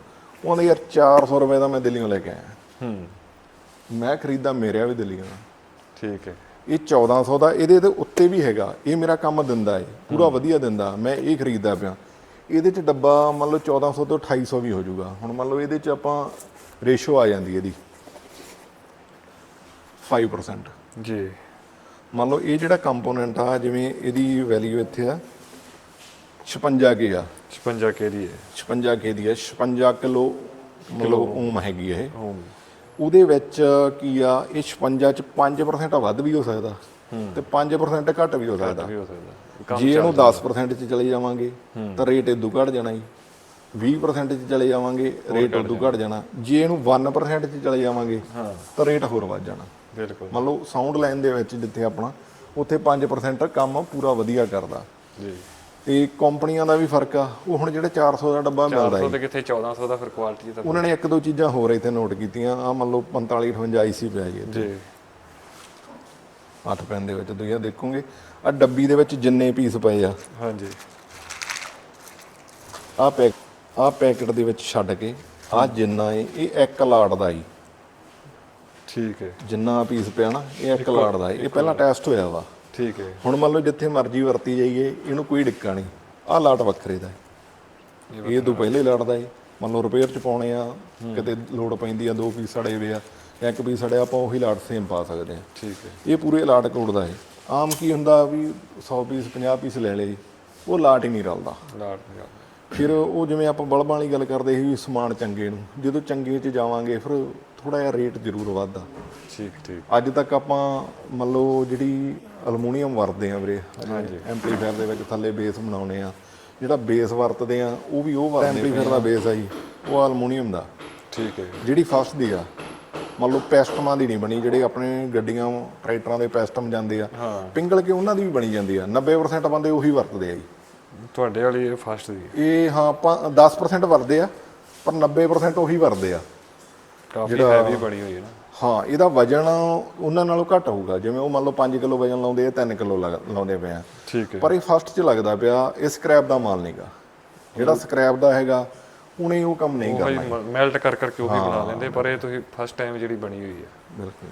ਉਹਨਾਂ ਯਾਰ 400 ਰੁਪਏ ਦਾ ਮੈਂ ਦਿੱਲੀੋਂ ਲੈ ਕੇ ਆਇਆ। ਹੂੰ। ਮੈਂ ਖਰੀਦਾ ਮੇਰਿਆ ਵੀ ਦਿੱਲੀੋਂ। ਠੀਕ ਹੈ। ਇਹ 1400 ਦਾ ਇਹਦੇ ਤੇ ਉੱਤੇ ਵੀ ਹੈਗਾ। ਇਹ ਮੇਰਾ ਕੰਮ ਦਿੰਦਾ ਏ। ਪੂਰਾ ਵਧੀਆ ਦਿੰਦਾ। ਮੈਂ ਇਹ ਖਰੀਦਦਾ ਪਿਆ। ਇਹਦੇ ਚ ਡੱਬਾ ਮੰਨ ਲਓ 1400 ਤੋਂ 2800 ਵੀ ਹੋ ਜਾਊਗਾ। ਹੁਣ ਮੰਨ ਲਓ ਇਹਦੇ ਚ ਆਪਾਂ ਰੇਸ਼ੋ ਆ ਜਾਂਦੀ ਇਹਦੀ। 5% ਜੀ। ਮੰਨ ਲਓ ਇਹ ਜਿਹੜਾ ਕੰਪੋਨੈਂਟ ਆ ਜਿਵੇਂ ਇਹਦੀ ਵੈਲਿਊ ਇੱਥੇ ਆ 56 ਕੇ ਆ। 56 ਕੇ ਦੀ ਹੈ। 56 ਕੇ ਦੀ ਆ 56 ਕਿਲੋ ਕਿਲੋ ਓਮ ਹੈਗੀ ਇਹ। ਉਹਦੇ ਵਿੱਚ ਕੀ ਆ ਇਹ 56 ਚ 5% ਵੱਧ ਵੀ ਹੋ ਸਕਦਾ ਤੇ 5% ਘੱਟ ਵੀ ਹੋ ਸਕਦਾ। ਵੀ ਹੋ ਸਕਦਾ। ਜੇ ਇਹਨੂੰ 10% ਚ ਚਲੇ ਜਾਵਾਂਗੇ ਤਾਂ ਰੇਟ ਇਦੋਂ ਘਟ ਜਾਣਾ ਜੀ। 20% ਚ ਚਲੇ ਜਾਵਾਂਗੇ ਰੇਟ ਉਦੋਂ ਘਟ ਜਾਣਾ। ਜੇ ਇਹਨੂੰ 1% ਚ ਚਲੇ ਜਾਵਾਂਗੇ ਤਾਂ ਰੇਟ ਹੋਰ ਵੱਧ ਜਾਣਾ। ਬਿਲਕੁਲ। ਮੰਨ ਲਓ ਸਾਊਂਡ ਲਾਈਨ ਦੇ ਵਿੱਚ ਜਿੱਥੇ ਆਪਣਾ ਉੱਥੇ 5% ਕੰਮ ਪੂਰਾ ਵਧੀਆ ਕਰਦਾ। ਜੀ। ਤੇ ਕੰਪਨੀਆਂ ਦਾ ਵੀ ਫ਼ਰਕ ਆ। ਉਹ ਹੁਣ ਜਿਹੜੇ 400 ਦਾ ਡੱਬਾ ਮਿਲਦਾ 400 ਤੇ ਕਿੱਥੇ 1400 ਦਾ ਫਿਰ ਕੁਆਲਿਟੀ ਤਾਂ ਉਹਨਾਂ ਨੇ ਇੱਕ ਦੋ ਚੀਜ਼ਾਂ ਹੋਰ ਇੱਥੇ ਨੋਟ ਕੀਤੀਆਂ। ਆ ਮੰਨ ਲਓ 45 58 ਆਈਸੀ ਪਿਆ ਜੀ। ਜੀ। ਅੱਠ ਪੈਨ ਦੇ ਵਿੱਚ ਤੁਸੀਂ ਦੇਖੋਗੇ ਆ ਡੱਬੀ ਦੇ ਵਿੱਚ ਜਿੰਨੇ ਪੀਸ ਪਏ ਆ। ਹਾਂਜੀ। ਆ ਪੈਕ ਆ ਪੈਕਟ ਦੇ ਵਿੱਚ ਛੱਡ ਕੇ ਆ ਜਿੰਨਾ ਏ ਇਹ ਇੱਕ ਲਾਟ ਦਾ ਹੀ ਠੀਕ ਹੈ। ਜਿੰਨਾ ਪੀਸ ਪਿਆ ਨਾ ਇਹ ਇੱਕ ਲਾਟ ਦਾ ਏ। ਇਹ ਪਹਿਲਾਂ ਟੈਸਟ ਹੋਇਆ ਵਾ। ਠੀਕ ਹੈ। ਹੁਣ ਮੰਨ ਲਓ ਜਿੱਥੇ ਮਰਜ਼ੀ ਵਰਤੀ ਜਾਈਏ ਇਹਨੂੰ ਕੋਈ ਡਿੱਕਾ ਨਹੀਂ। ਆ ਲਾਟ ਵੱਖਰੇ ਦਾ ਏ। ਇਹ ਤੋਂ ਪਹਿਲੇ ਲਾਟ ਦਾ ਏ। ਮੰਨ ਲਓ ਰਿਪੇਅਰ ਚ ਪਾਉਣੇ ਆ ਕਿਤੇ ਲੋਡ ਪੈਂਦੀ ਆ ਦੋ ਪੀਸ ਸੜੇ ਹੋਏ ਆ। ਜਾਂ ਇੱਕ ਪੀਸ ਸੜਿਆ ਆਪਾਂ ਉਹੀ ਲਾਟ ਸੇਮ ਪਾ ਸਕਦੇ ਆ ਠੀਕ ਹੈ। ਇਹ ਪੂਰੇ ਲਾਟ ਕੋਡ ਦਾ ਏ ਆਮ ਕੀ ਹੁੰਦਾ ਵੀ 100 ਪੀਸ 50 ਪੀਸ ਲੈ ਲਏ ਉਹ ਲਾਟ ਹੀ ਨਹੀਂ ਰਲਦਾ। ਲਾਟ ਨਹੀਂ ਫਿਰ ਉਹ ਜਿਵੇਂ ਆਪਾਂ ਬਲਬਾਂ ਵਾਲੀ ਗੱਲ ਕਰਦੇ ਸੀ ਵੀ ਸਮਾਨ ਚੰਗੇ ਨੂੰ ਜਦੋਂ ਚੰਗੇ 'ਚ ਜਾਵਾਂਗੇ ਫਿਰ ਥੋੜਾ ਜਿਹਾ ਰੇਟ ਜ਼ਰੂਰ ਵੱਧਦਾ। ਠੀਕ ਠੀਕ। ਅੱਜ ਤੱਕ ਆਪਾਂ ਮੰਨ ਲਓ ਜਿਹੜੀ ਅਲਮੂਨੀਅਮ ਵਰਤਦੇ ਆ ਵੀਰੇ ਐਂਪਲੀਫਾਇਰ ਦੇ ਵਿੱਚ ਥੱਲੇ ਬੇਸ ਬਣਾਉਣੇ ਆ ਜਿਹੜਾ ਬੇਸ ਵਰਤਦੇ ਆ ਉਹ ਵੀ ਉਹ ਵਰਤਦੇ ਐਂਪਲੀਫਾਇਰ ਦਾ ਬੇਸ ਆ ਜੀ ਉਹ ਅਲਮੂਨੀਅਮ ਦਾ। ਠੀਕ ਹੈ। ਜਿਹੜੀ ਫਸਟ ਦੀ ਆ ਮੰਨ ਲਓ ਪੈਸਟਮਾਂ ਦੀ ਨਹੀਂ ਬਣੀ ਜਿਹੜੇ ਆਪਣੇ ਗੱਡੀਆਂ ਟਰੈਕਟਰਾਂ ਦੇ ਪੈਸਟਮ ਜਾਂਦੇ ਆ। ਪਿੰਗਲ ਕੇ ਉਹਨਾਂ ਦੀ ਵੀ ਬਣੀ ਜਾਂਦੀ ਆ। 90% ਬੰਦੇ ਉਹੀ ਵਰਤਦੇ ਆ ਜੀ। ਤੁਹਾਡੇ ਵਾਲੀ ਇਹ ਫਸਟ ਦੀ। ਇਹ ਹਾਂ ਆਪਾਂ 10% ਵਰਦੇ ਆ ਪਰ 90% ਉਹੀ ਵਰਦੇ ਆ। ਕਾਫੀ ਹੈਵੀ ਬਣੀ ਹੋਈ ਹੈ ਨਾ। ਹਾਂ ਇਹਦਾ ਵਜਨ ਉਹਨਾਂ ਨਾਲੋਂ ਘੱਟ ਹੋਊਗਾ। ਜਿਵੇਂ ਉਹ ਮੰਨ ਲਓ 5 ਕਿਲੋ ਵਜਨ ਲਾਉਂਦੇ ਆ 3 ਕਿਲੋ ਲਾਉਂਦੇ ਪਏ ਆ। ਠੀਕ ਹੈ। ਪਰ ਇਹ ਫਸਟ 'ਚ ਲੱਗਦਾ ਪਿਆ ਇਹ ਸਕ੍ਰੈਪ ਦਾ ਮਾਲ ਨਹੀਂਗਾ ਜਿਹੜਾ ਸਕ੍ਰੈਪ ਦਾ ਹੈਗਾ ਉਹਨੇ ਉਹ ਕੰਮ ਨਹੀਂ ਕਰਨਾ ਮੈਲਟ ਕਰ ਕਰਕੇ ਉਹ ਵੀ ਬਣਾ ਲੈਂਦੇ ਪਰ ਇਹ ਤੁਸੀਂ ਫਸਟ ਟਾਈਮ ਜਿਹੜੀ ਬਣੀ ਹੋਈ ਹੈ। ਬਿਲਕੁਲ।